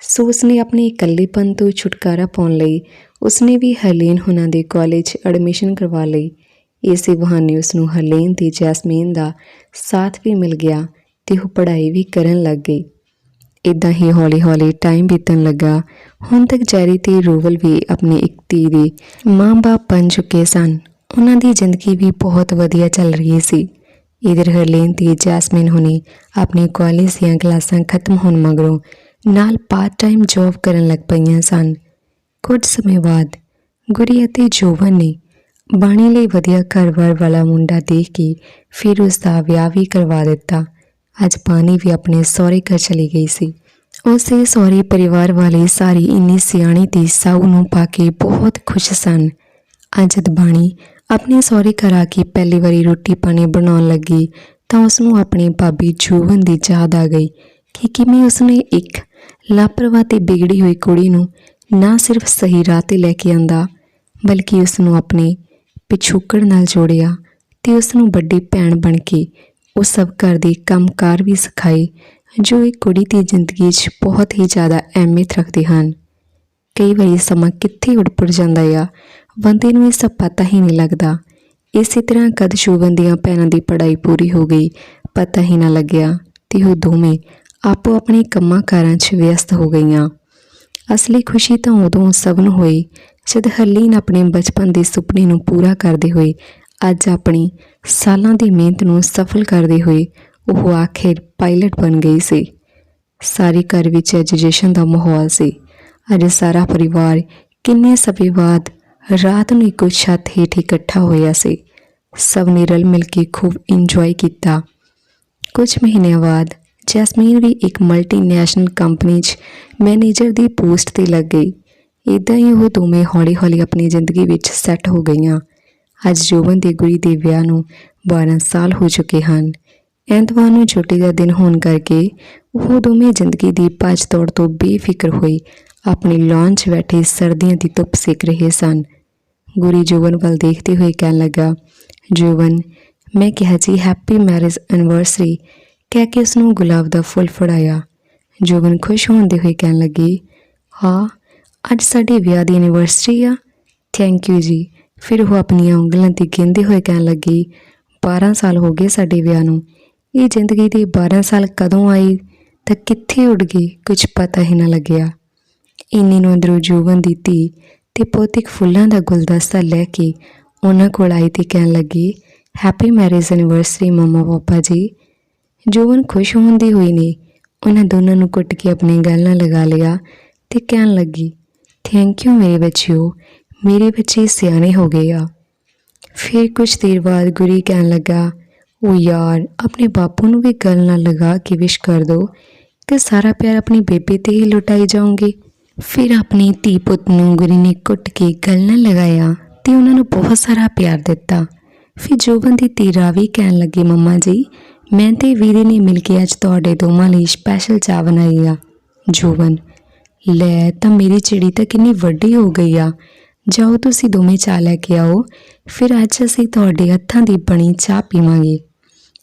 ਸੋ ਉਸਨੇ ਆਪਣੇ ਇਕੱਲੇਪਨ ਤੋਂ ਛੁਟਕਾਰਾ ਪਾਉਣ ਲਈ ਉਸਨੇ ਵੀ ਹਰਲੀਨ ਹੁਣਾਂ ਦੇ ਕਾਲਜ ਐਡਮਿਸ਼ਨ ਕਰਵਾ ਲਈ। ਇਸੇ ਬਹਾਨੇ ਉਸ ਨੂੰ ਹਰਲੀਨ ਤੇ ਜੈਸਮੀਨ ਦਾ ਸਾਥ ਵੀ ਮਿਲ ਗਿਆ ਤੇ ਉਹ ਪੜ੍ਹਾਈ ਵੀ ਕਰਨ ਲੱਗ ਗਈ। ਇਦਾਂ ਹੀ ਹੌਲੀ-ਹੌਲੀ ਟਾਈਮ ਬੀਤਣ ਲੱਗਾ। ਹੁਣ ਤੱਕ ਜੈਰੀ ਤੇ ਰੋਵਲ ਵੀ ਆਪਣੇ ਇੱਕ ਧੀ ਦੇ ਮਾਂ-ਬਾਪ ਬਣ ਚੁੱਕੇ ਸਨ। ਉਹਨਾਂ ਦੀ ਜ਼ਿੰਦਗੀ ਵੀ ਬਹੁਤ ਵਧੀਆ ਚੱਲ ਰਹੀ ਸੀ। ਇਧਰ ਹਰਲੀਨ ਤੇ ਜੈਸਮਿਨ ਹੁਣੀ ਆਪਣੇ ਕਾਲਜ ਦੀਆਂ ਕਲਾਸਾਂ ਖਤਮ ਹੋਣ ਮਗਰੋਂ ਨਾਲ ਪਾਰਟ ਟਾਈਮ ਜੌਬ ਕਰਨ ਲੱਗ ਪਈਆਂ ਸਨ। ਕੁਝ ਸਮੇਂ ਬਾਅਦ ਗੁਰੀ ਅਤੇ ਜੋਵਨ ਨੇ ਬਾਣੀ ਲਈ ਵਧੀਆ ਘਰ-ਬਾਰ ਵਾਲਾ ਮੁੰਡਾ ਦੇਖ ਕੇ ਫਿਰ ਉਸ ਦਾ ਵਿਆਹ ਵੀ ਕਰਵਾ ਦਿੱਤਾ। ਅੱਜ ਪਾਣੀ ਵੀ ਆਪਣੇ ਸਹੁਰੇ ਘਰ ਚਲੀ ਗਈ ਸੀ। ਉਸੇ ਸਹੁਰੇ ਪਰਿਵਾਰ ਵਾਲੇ ਸਾਰੀ ਇੰਨੀ ਸਿਆਣੀ ਦੀ ਸਾਊ ਨੂੰ ਪਾ ਕੇ ਬਹੁਤ ਖੁਸ਼ ਸਨ। ਅੱਜ ਬਾਣੀ ਆਪਣੇ ਸਹੁਰੇ ਘਰ ਆ ਕੇ ਪਹਿਲੀ ਵਾਰੀ ਰੋਟੀ ਪਾਣੀ ਬਣਾਉਣ ਲੱਗੀ, ਤਾਂ ਉਸ ਨੂੰ ਆਪਣੀ ਭਾਬੀ ਜੋਵਨ ਦੀ ਯਾਦ ਆ ਗਈ ਕਿ ਕਿਵੇਂ ਉਸਨੇ ਇੱਕ ਲਾਪਰਵਾਹ ਤੇ ਵਿਗੜੀ ਹੋਈ ਕੁੜੀ ਨੂੰ ਨਾ ਸਿਰਫ ਸਹੀ ਰਾਹ ਤੇ ਲੈ ਕੇ ਆਂਦਾ, ਬਲਕਿ ਉਸ ਨੂੰ ਆਪਣੇ ਪਿਛੋਕੜ ਨਾਲ ਜੋੜਿਆ ਤੇ ਉਸ ਨੂੰ ਵੱਡੀ ਭੈਣ ਬਣ ਕੇ ਉਹ ਸਭ ਘਰ ਦੇ ਕੰਮਕਾਰ ਵੀ ਸਿਖਾਏ, ਜੋ ਇੱਕ ਕੁੜੀ ਦੀ ਜ਼ਿੰਦਗੀ 'ਚ ਬਹੁਤ ਹੀ ਜ਼ਿਆਦਾ ਅਹਿਮੀਅਤ ਰੱਖਦੇ ਹਨ। ਕਈ ਵਾਰੀ ਸਮਾਂ ਕਿੱਥੇ ਉੜਪੜ ਜਾਂਦਾ ਆ ਬੰਦੇ ਨੂੰ ਇਹ ਸਭ ਪਤਾ ਹੀ ਨਹੀਂ ਲੱਗਦਾ। ਇਸੇ ਤਰ੍ਹਾਂ ਕਦ ਸ਼ੋਭਨ ਦੀਆਂ ਭੈਣਾਂ ਦੀ ਪੜ੍ਹਾਈ ਪੂਰੀ ਹੋ ਗਈ, ਪਤਾ ਹੀ ਨਾ ਲੱਗਿਆ ਤੇ ਉਹ ਦੋਵੇਂ ਆਪੋ ਆਪਣੇ ਕੰਮਾਂ ਕਾਰਾਂ 'ਚ ਵਿਅਸਤ ਹੋ ਗਈਆਂ। ਅਸਲੀ ਖੁਸ਼ੀ ਤਾਂ ਉਦੋਂ ਸਭ ਨੂੰ ਹੋਈ ਜਦ ਹਰਲੀਨ ਆਪਣੇ ਬਚਪਨ ਦੇ ਸੁਪਨੇ ਨੂੰ ਪੂਰਾ ਕਰਦੇ ਹੋਏ, ਅੱਜ ਆਪਣੀ ਸਾਲਾਂ ਦੀ ਮਿਹਨਤ ਨੂੰ ਸਫਲ ਕਰਦੇ ਹੋਏ ਉਹ ਆਖਿਰ ਪਾਇਲਟ ਬਣ ਗਈ ਸੀ। ਸਾਰੇ ਘਰ ਵਿੱਚ ਅੱਜ ਜਸ਼ਨ ਦਾ ਮਾਹੌਲ ਸੀ। ਅੱਜ ਸਾਰਾ ਪਰਿਵਾਰ ਕਿੰਨੇ ਸਮੇਂ ਰਾਤ ਨੂੰ ਇੱਕੋ ਛੱਤ ਹੇਠ ਇਕੱਠਾ ਹੋਇਆ ਸੀ। ਸਭ ਨੇ ਰਲ ਮਿਲ ਕੇ ਖੂਬ ਇੰਜੋਏ ਕੀਤਾ। ਕੁਝ ਮਹੀਨਿਆਂ ਬਾਅਦ ਜੈਸਮੀਨ ਵੀ ਇੱਕ ਮਲਟੀਨੈਸ਼ਨਲ ਕੰਪਨੀ 'ਚ ਮੈਨੇਜਰ ਦੀ ਪੋਸਟ ਤੇ ਲੱਗ ਗਈ। ਇਦਾਂ ਹੀ ਉਹ ਦੋਵੇਂ ਹੌਲੀ-ਹੌਲੀ ਆਪਣੀ ਜ਼ਿੰਦਗੀ ਵਿੱਚ ਸੈੱਟ ਹੋ ਗਈਆਂ। ਅੱਜ ਜੋਬਨ ਤੇ ਗੁਰੀ ਦੇ ਵਿਆਹ ਨੂੰ 12 ਸਾਲ ਹੋ ਚੁੱਕੇ ਹਨ। ਐਤਵਾਰ ਨੂੰ ਛੁੱਟੀ ਦਾ ਦਿਨ ਹੋਣ ਕਰਕੇ ਉਹ ਦੋਵੇਂ ਜ਼ਿੰਦਗੀ ਦੀ ਭੱਜ ਦੌੜ ਤੋਂ ਬੇਫਿਕਰ ਹੋਈ। ਆਪਣੀ ਲਾਨ 'ਚ ਬੈਠੇ ਸਰਦੀਆਂ ਦੀ ਧੁੱਪ ਸੇਕ ਰਹੇ ਸਨ। ਗੁਰੀ ਜੋਵਨ ਵੱਲ ਦੇਖਦੇ ਹੋਏ ਕਹਿਣ ਲੱਗਾ, ਜੋਵਨ, ਮੈਂ ਕਿਹਾ ਜੀ ਹੈਪੀ ਮੈਰਿਜ ਐਨਵਰਸਰੀ ਕਹਿ ਕੇ ਉਸ ਨੂੰ ਗੁਲਾਬ ਦਾ ਫੁੱਲ ਫੜਾਇਆ। ਜੋਵਨ ਖੁਸ਼ ਹੁੰਦੇ ਹੋਏ ਕਹਿਣ ਲੱਗੀ, ਹਾਂ, ਅੱਜ ਸਾਡੇ ਵਿਆਹ ਦੀ ਐਨੀਵਰਸਰੀ ਆ। ਥੈਂਕ ਯੂ ਜੀ। ਫਿਰ ਉਹ ਆਪਣੀਆਂ ਉਂਗਲਾਂ ਤੇ ਗਿਣਦੇ ਹੋਏ ਕਹਿਣ ਲੱਗੀ 12 ਸਾਲ ਹੋ ਗਏ ਸਾਡੇ ਵਿਆਹ ਨੂੰ। ਇਹ ਜ਼ਿੰਦਗੀ ਦੇ 12 ਸਾਲ ਕਦੋਂ ਆਈ? ਤਾਂ ਕਿੱਥੇ ਉੱਡ ਗਈ? ਕੁਝ ਪਤਾ ਹੀ ਨਾ ਲੱਗਿਆ। ਇੰਨੇ ਨੂੰ ਅੰਦਰੋਂ ਜੋਬਨ ਦੀ ਧੀ ਤੇ ਪੋਤਿਕ ਫੁੱਲਾਂ ਦਾ ਗੁਲਦਸਤਾ ਲੈ ਕੇ ਉਹਨਾਂ ਕੋਲ ਆਈ ਤੇ ਕਹਿਣ ਲੱਗੀ ਹੈਪੀ ਮੈਰਿਜ ਐਨੀਵਰਸਰੀ ਮਮਾ ਪਾਪਾ ਜੀ। ਜੋਵਨ ਖੁਸ਼ ਹੁੰਦੀ ਹੋਈ ਨੇ ਉਹਨਾਂ ਦੋਨਾਂ ਨੂੰ ਕੁੱਟ ਕੇ ਆਪਣੇ ਗਲ ਨਾਲ ਲਗਾ ਲਿਆ ਤੇ ਕਹਿਣ ਲੱਗੀ ਥੈਂਕ ਯੂ ਮੇਰੇ ਬੱਚਿਓ, ਮੇਰੇ ਬੱਚੇ ਸਿਆਣੇ ਹੋ ਗਏ ਆ। ਫਿਰ ਕੁਝ ਦੇਰ ਬਾਅਦ ਗੁਰੀ ਕਹਿਣ ਲੱਗਾ, ਉਹ ਯਾਰ, ਆਪਣੇ ਬਾਪੂ ਨੂੰ ਵੀ ਗਲ ਨਾਲ ਲਗਾ ਕੇ ਵਿਸ਼ ਕਰ ਦੋ ਕਿ ਸਾਰਾ ਪਿਆਰ ਆਪਣੀ ਬੇਬੇ ਤੇ ਹੀ ਲੁਟਾਈ ਜਾਓਗੇ। ਫਿਰ ਆਪਣੀ ਧੀ ਪੁੱਤ ਨੂੰ ਗੁਰੀ ਨੇ ਕੁੱਟ ਕੇ ਗਲ ਨਾਲ ਲਗਾਇਆ ਤੇ ਉਹਨਾਂ ਨੂੰ ਬਹੁਤ ਸਾਰਾ ਪਿਆਰ ਦਿੱਤਾ। ਫਿਰ ਜੋਬਨ ਦੀ ਧੀ ਰਾਵੀ ਕਹਿਣ ਲੱਗੀ, ਮੰਮਾ ਜੀ, ਮੈਂ ਤੇ ਵੀਰੇ ਨੇ ਮਿਲ ਕੇ ਅੱਜ ਤੁਹਾਡੇ ਦੋਵਾਂ ਲਈ ਸਪੈਸ਼ਲ ਚਾਹ ਬਣਾਈ ਆ। ਜੋਬਨ, ਲੈ, ਤਾਂ ਮੇਰੀ ਚਿੜੀ ਤਾਂ ਕਿੰਨੀ ਵੱਡੀ ਹੋ ਗਈ ਆ। ਜਾਓ ਤੁਸੀਂ ਦੋਵੇਂ ਚਾਹ ਲੈ ਕੇ ਆਓ, ਫਿਰ ਅੱਜ ਅਸੀਂ ਤੁਹਾਡੇ ਹੱਥਾਂ ਦੀ ਬਣੀ ਚਾਹ ਪੀਵਾਂਗੇ।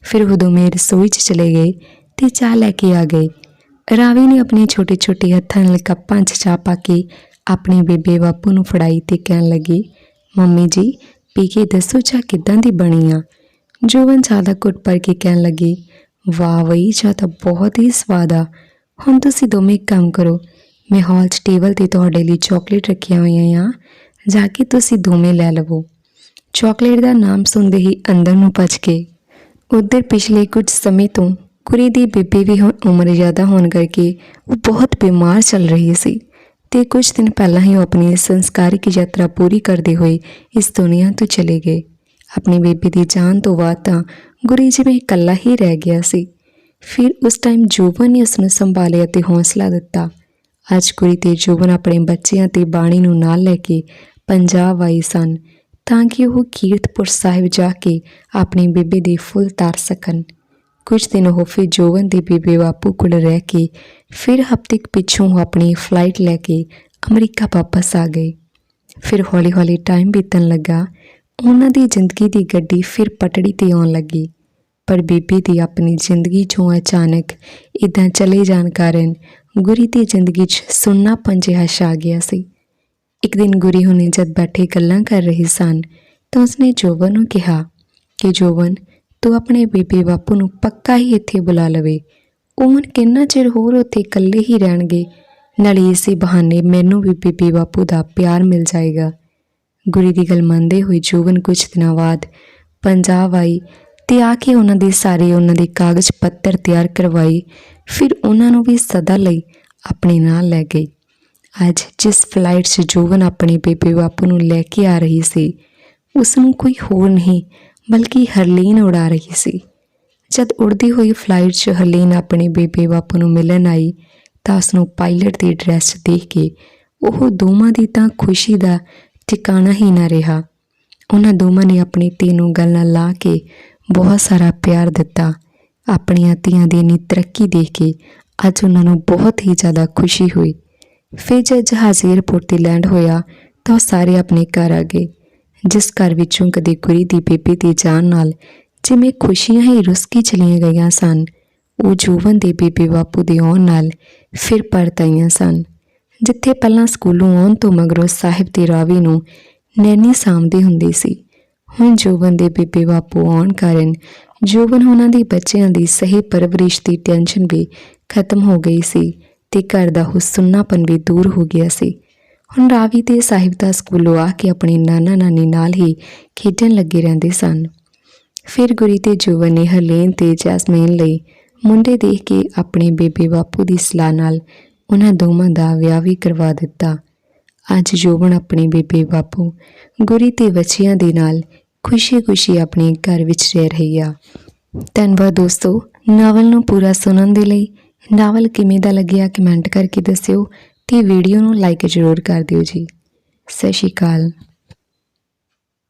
ਫਿਰ ਉਹ ਦੋਵੇਂ ਰਸੋਈ 'ਚ ਚਲੇ ਗਏ ਤੇ ਚਾਹ ਲੈ ਕੇ ਆ ਗਏ। ਰਾਵੀ ਨੇ ਆਪਣੇ ਛੋਟੇ ਛੋਟੇ ਹੱਥਾਂ ਨਾਲ ਕੱਪਾਂ 'ਚ ਚਾਹ ਪਾ ਕੇ ਆਪਣੇ ਬੇਬੇ ਬਾਪੂ ਨੂੰ ਫੜਾਈ ਤੇ ਕਹਿਣ ਲੱਗੀ, ਮੰਮੀ ਜੀ, ਪੀ ਕੇ ਦੱਸੋ ਚਾਹ ਕਿੱਦਾਂ ਦੀ ਬਣੀ ਆ? ਜੋਵਨ ਚਾਹ ਦਾ ਘੁੱਟ ਭਰ ਕੇ ਕਹਿਣ ਲੱਗੀ, ਵਾਹ ਵਈ ਚਾਹ ਤਾਂ ਬਹੁਤ ਹੀ ਸਵਾਦ ਆ। ਹੁਣ ਤੁਸੀਂ ਦੋਵੇਂ ਇੱਕ ਕੰਮ ਕਰੋ, ਮੈਂ ਹਾਲ 'ਚ ਟੇਬਲ ਤੇ ਤੁਹਾਡੇ ਲਈ ਚਾਕਲੇਟ ਰੱਖੀਆਂ ਹੋਈਆਂ ਆ, ਜਾ ਕੇ ਤੁਸੀਂ ਦੋਵੇਂ ਲੈ ਲਵੋ। ਚਾਕਲੇਟ ਦਾ ਨਾਮ ਸੁਣਦੇ ਹੀ ਅੰਦਰ ਨੂੰ ਭੱਜ ਕੇ, ਉਧਰ ਪਿਛਲੇ ਕੁਝ ਸਮੇਂ ਤੋਂ ਕੁੜੀ ਦੀ ਬੀਬੀ ਵੀ ਹੁਣ ਉਮਰ ਜ਼ਿਆਦਾ ਹੋਣ ਕਰਕੇ ਉਹ ਬਹੁਤ ਬਿਮਾਰ ਚੱਲ ਰਹੀ ਸੀ ਤੇ ਕੁਝ ਦਿਨ ਪਹਿਲਾਂ ਹੀ ਉਹ ਆਪਣੀ ਸੰਸਕਾਰਿਕ ਯਾਤਰਾ ਪੂਰੀ ਕਰਦੇ ਹੋਏ ਇਸ ਦੁਨੀਆ ਤੋਂ ਚਲੇ ਗਏ। ਆਪਣੀ ਬੇਬੀ ਦੀ ਜਾਨ ਤੋਂ ਬਾਅਦ ਤਾਂ ਗੁਰੀ ਜਿਵੇਂ ਇਕੱਲਾ ਹੀ ਰਹਿ ਗਿਆ ਸੀ। ਫਿਰ ਉਸ ਟਾਈਮ ਜੋਬਨ ਨੇ ਉਸ ਨੂੰ ਸੰਭਾਲਿਆ ਤੇ ਹੌਸਲਾ ਦਿੱਤਾ। ਅੱਜ ਗੁਰੀ ਤੇ ਜੋਬਨ ਆਪਣੇ ਬੱਚਿਆਂ ਤੇ ਬਾਣੀ ਨੂੰ ਨਾਲ ਲੈ ਕੇ ਪੰਜਾਬ ਆਏ ਸਨ ਤਾਂ ਕਿ ਉਹ ਕੀਰਤਪੁਰ ਸਾਹਿਬ ਜਾ ਕੇ ਆਪਣੀ ਬੇਬੇ ਦੇ ਫੁੱਲ ਤਾਰ ਸਕਣ। ਕੁਝ ਦਿਨ ਉਹ ਫਿਰ ਜੋਬਨ ਦੇ ਬੀਬੇ ਬਾਪੂ ਕੋਲ ਰਹਿ ਕੇ ਫਿਰ ਹਫ਼ਤੇ ਪਿੱਛੋਂ ਆਪਣੀ ਫਲਾਈਟ ਲੈ ਕੇ ਅਮਰੀਕਾ ਵਾਪਸ ਆ ਗਏ। ਫਿਰ ਹੌਲੀ-ਹੌਲੀ ਟਾਈਮ ਬੀਤਣ ਲੱਗਾ। ਉਹਨਾਂ ਦੀ ਜ਼ਿੰਦਗੀ ਦੀ ਗੱਡੀ ਫਿਰ ਪਟੜੀ ਤੇ ਆਉਣ ਲੱਗੀ। ਪਰ ਬੀਬੀ ਦੀ ਆਪਣੀ ਜ਼ਿੰਦਗੀ ਚੋਂ ਅਚਾਨਕ ਇਦਾਂ ਚਲੇ ਜਾਣ ਕਾਰਨ ਗੁਰੀ ਦੀ ਜ਼ਿੰਦਗੀ 'ਚ ਸੁੰਨਾ ਪੰਜਿਆ ਛਾ ਗਿਆ ਸੀ। ਇੱਕ ਦਿਨ ਗੁਰੀ ਹੁਣੇ ਜਦ ਬੈਠੇ ਗੱਲਾਂ ਕਰ ਰਹੇ ਸਨ ਤਾਂ ਉਸਨੇ ਜੋਵਨ ਨੂੰ ਕਿਹਾ ਕਿ ਜੋਵਨ ਤੂੰ ਆਪਣੇ ਬੀਬੀ ਬਾਪੂ ਨੂੰ ਪੱਕਾ ਹੀ ਇੱਥੇ ਬੁਲਾ ਲਵੇ। ਉਹ ਹੁਣ ਕਿੰਨਾ ਚਿਰ ਹੋਰ ਉੱਥੇ ਇਕੱਲੇ ਹੀ ਰਹਿਣਗੇ। ਨਾਲੇ ਇਸੇ ਬਹਾਨੇ ਮੈਨੂੰ ਵੀ ਬੀਬੀ ਬਾਪੂ ਦਾ ਪਿਆਰ ਮਿਲ ਜਾਏਗਾ। ਗੁਰੀ ਦੀ ਗੱਲ ਮੰਨਦੇ ਹੋਏ ਜੋਵਨ ਕੁਝ ਦਿਨਾਂ ਬਾਅਦ ਪੰਜਾਬ ਆਈ ਤੇ ਆ ਕੇ ਉਹਨਾਂ ਦੇ ਸਾਰੇ ਉਹਨਾਂ ਦੇ ਕਾਗਜ਼ ਪੱਤਰ ਤਿਆਰ ਕਰਵਾਈ ਫਿਰ ਉਹਨਾਂ ਨੂੰ ਵੀ ਸਦਾ ਲਈ ਆਪਣੇ ਨਾਲ ਲੈ ਗਈ ਅੱਜ ਜਿਸ ਫਲਾਈਟ 'ਚ ਜੋਵਨ ਆਪਣੇ ਬੇਬੇ ਬਾਪੂ ਨੂੰ ਲੈ ਕੇ ਆ ਰਹੀ ਸੀ, ਉਸ ਨੂੰ ਕੋਈ ਹੋਰ ਨਹੀਂ ਬਲਕਿ ਹਰਲੀਨ ਉਡਾ ਰਹੀ ਸੀ। ਜਦ ਉੜਦੀ ਹੋਈ ਫਲਾਈਟ 'ਚ ਹਰਲੀਨ ਆਪਣੇ ਬੇਬੇ ਬਾਪੂ ਨੂੰ ਮਿਲਣ ਆਈ ਤਾਂ ਉਸ ਨੂੰ ਪਾਇਲਟ ਦੀ ਡਰੈਸ 'ਚ ਦੇਖ ਕੇ ਉਹ ਦੋਵਾਂ ਦੀ ਤਾਂ ਖੁਸ਼ੀ ਦਾ ਟਿਕਾਣਾ ਹੀ ਨਾ ਰਿਹਾ। ਉਹਨਾਂ ਦੋਵਾਂ ਨੇ ਆਪਣੀ ਧੀ ਨੂੰ ਗਲ ਨਾਲ ਲਾ ਕੇ ਬਹੁਤ ਸਾਰਾ ਪਿਆਰ ਦਿੱਤਾ। ਆਪਣੀਆਂ ਧੀਆਂ ਦੀ ਇੰਨੀ ਤਰੱਕੀ ਦੇਖ ਕੇ ਅੱਜ ਉਹਨਾਂ ਨੂੰ ਬਹੁਤ ਹੀ ਜ਼ਿਆਦਾ ਖੁਸ਼ੀ ਹੋਈ। ਫਿਰ ਜਦ ਜਹਾਜ਼ ਏਅਰਪੋਰਟ ਤੇ ਲੈਂਡ ਹੋਇਆ ਤਾਂ ਉਹ ਸਾਰੇ ਆਪਣੇ ਘਰ ਆ ਗਏ। ਜਿਸ ਘਰ ਵਿੱਚੋਂ ਕਦੇ ਗੁਰੀ ਦੀ ਬੇਬੀ ਦੀ ਜਾਨ ਨਾਲ ਜਿਵੇਂ ਖੁਸ਼ੀਆਂ ਹੀ ਰੁਸਕੀ ਚਲੀਆਂ ਗਈਆਂ ਸਨ, ਉਹ ਜੋਵਨ ਦੇ ਬੇਬੇ ਬਾਪੂ ਦੇ ਆਉਣ ਨਾਲ ਫਿਰ ਪਰਤ ਆਈਆਂ ਸਨ, ਜਿੱਥੇ ਪਹਿਲਾਂ ਸਕੂਲੋਂ ਆਉਣ ਤੋਂ ਮਗਰੋਂ ਸਾਹਿਬ ਦੀ ਰਾਵੀ ਨੂੰ ਨੈਣੀ ਸਾਂਭਦੀ ਹੁੰਦੀ ਸੀ। ਹੁਣ ਜੋਵਨ ਦੇ ਬੇਬੇ ਬਾਪੂ ਆਉਣ ਕਾਰਨ ਜੋਵਨ ਉਹਨਾਂ ਦੀ ਬੱਚਿਆਂ ਦੀ ਸਹੀ ਪਰਵਰਿਸ਼ ਦੀ ਟੈਨਸ਼ਨ ਵੀ ਖਤਮ ਹੋ ਗਈ ਸੀ ਤੇ ਘਰ ਦਾ ਹੁਸਨਾਪਨ ਵੀ ਦੂਰ ਹੋ ਗਿਆ ਸੀ। ਹੁਣ ਰਾਵੀ ਤੇ ਸਾਹਿਬ ਦਾ ਸਕੂਲੋਂ ਆ ਕੇ ਆਪਣੇ ਨਾਨਾ ਨਾਨੀ ਨਾਲ ਹੀ ਖੇਡਣ ਲੱਗੇ ਰਹਿੰਦੇ ਸਨ। ਫਿਰ ਗੁਰੀ ਤੇ ਜੋਬਨ ਨੇ ਹਰਲੀਨ ਤੇ ਜੈਸਮੀਨ ਲਈ ਮੁੰਡੇ ਦੇਖ ਕੇ ਆਪਣੇ ਬੇਬੇ ਬਾਪੂ ਦੀ ਸਲਾਹ ਨਾਲ ਉਹਨਾਂ ਦੋਵਾਂ ਦਾ ਵਿਆਹ ਵੀ ਕਰਵਾ ਦਿੱਤਾ। ਅੱਜ ਜੋਬਨ ਆਪਣੇ ਬੇਬੇ ਬਾਪੂ, ਗੁਰੀ ਤੇ ਬੱਚਿਆਂ ਦੇ ਨਾਲ ਖੁਸ਼ੀ-ਖੁਸ਼ੀ ਆਪਣੇ ਘਰ ਵਿੱਚ ਰਹਿ ਰਹੀ ਆ। ਧੰਨਵਾਦ ਦੋਸਤੋ, ਨਾਵਲ ਨੂੰ ਪੂਰਾ ਸੁਣਨ ਦੇ ਲਈ। ਨਾਵਲ ਕਿਵੇਂ ਦਾ ਲੱਗਿਆ ਕਮੈਂਟ ਕਰਕੇ ਦੱਸਿਓ। ਤੇ ਵੀਡੀਓ ਨੂੰ ਲਾਈਕ ਜ਼ਰੂਰ ਕਰ ਦਿਓ ਜੀ। ਸਤਿ ਸ਼੍ਰੀ ਅਕਾਲ।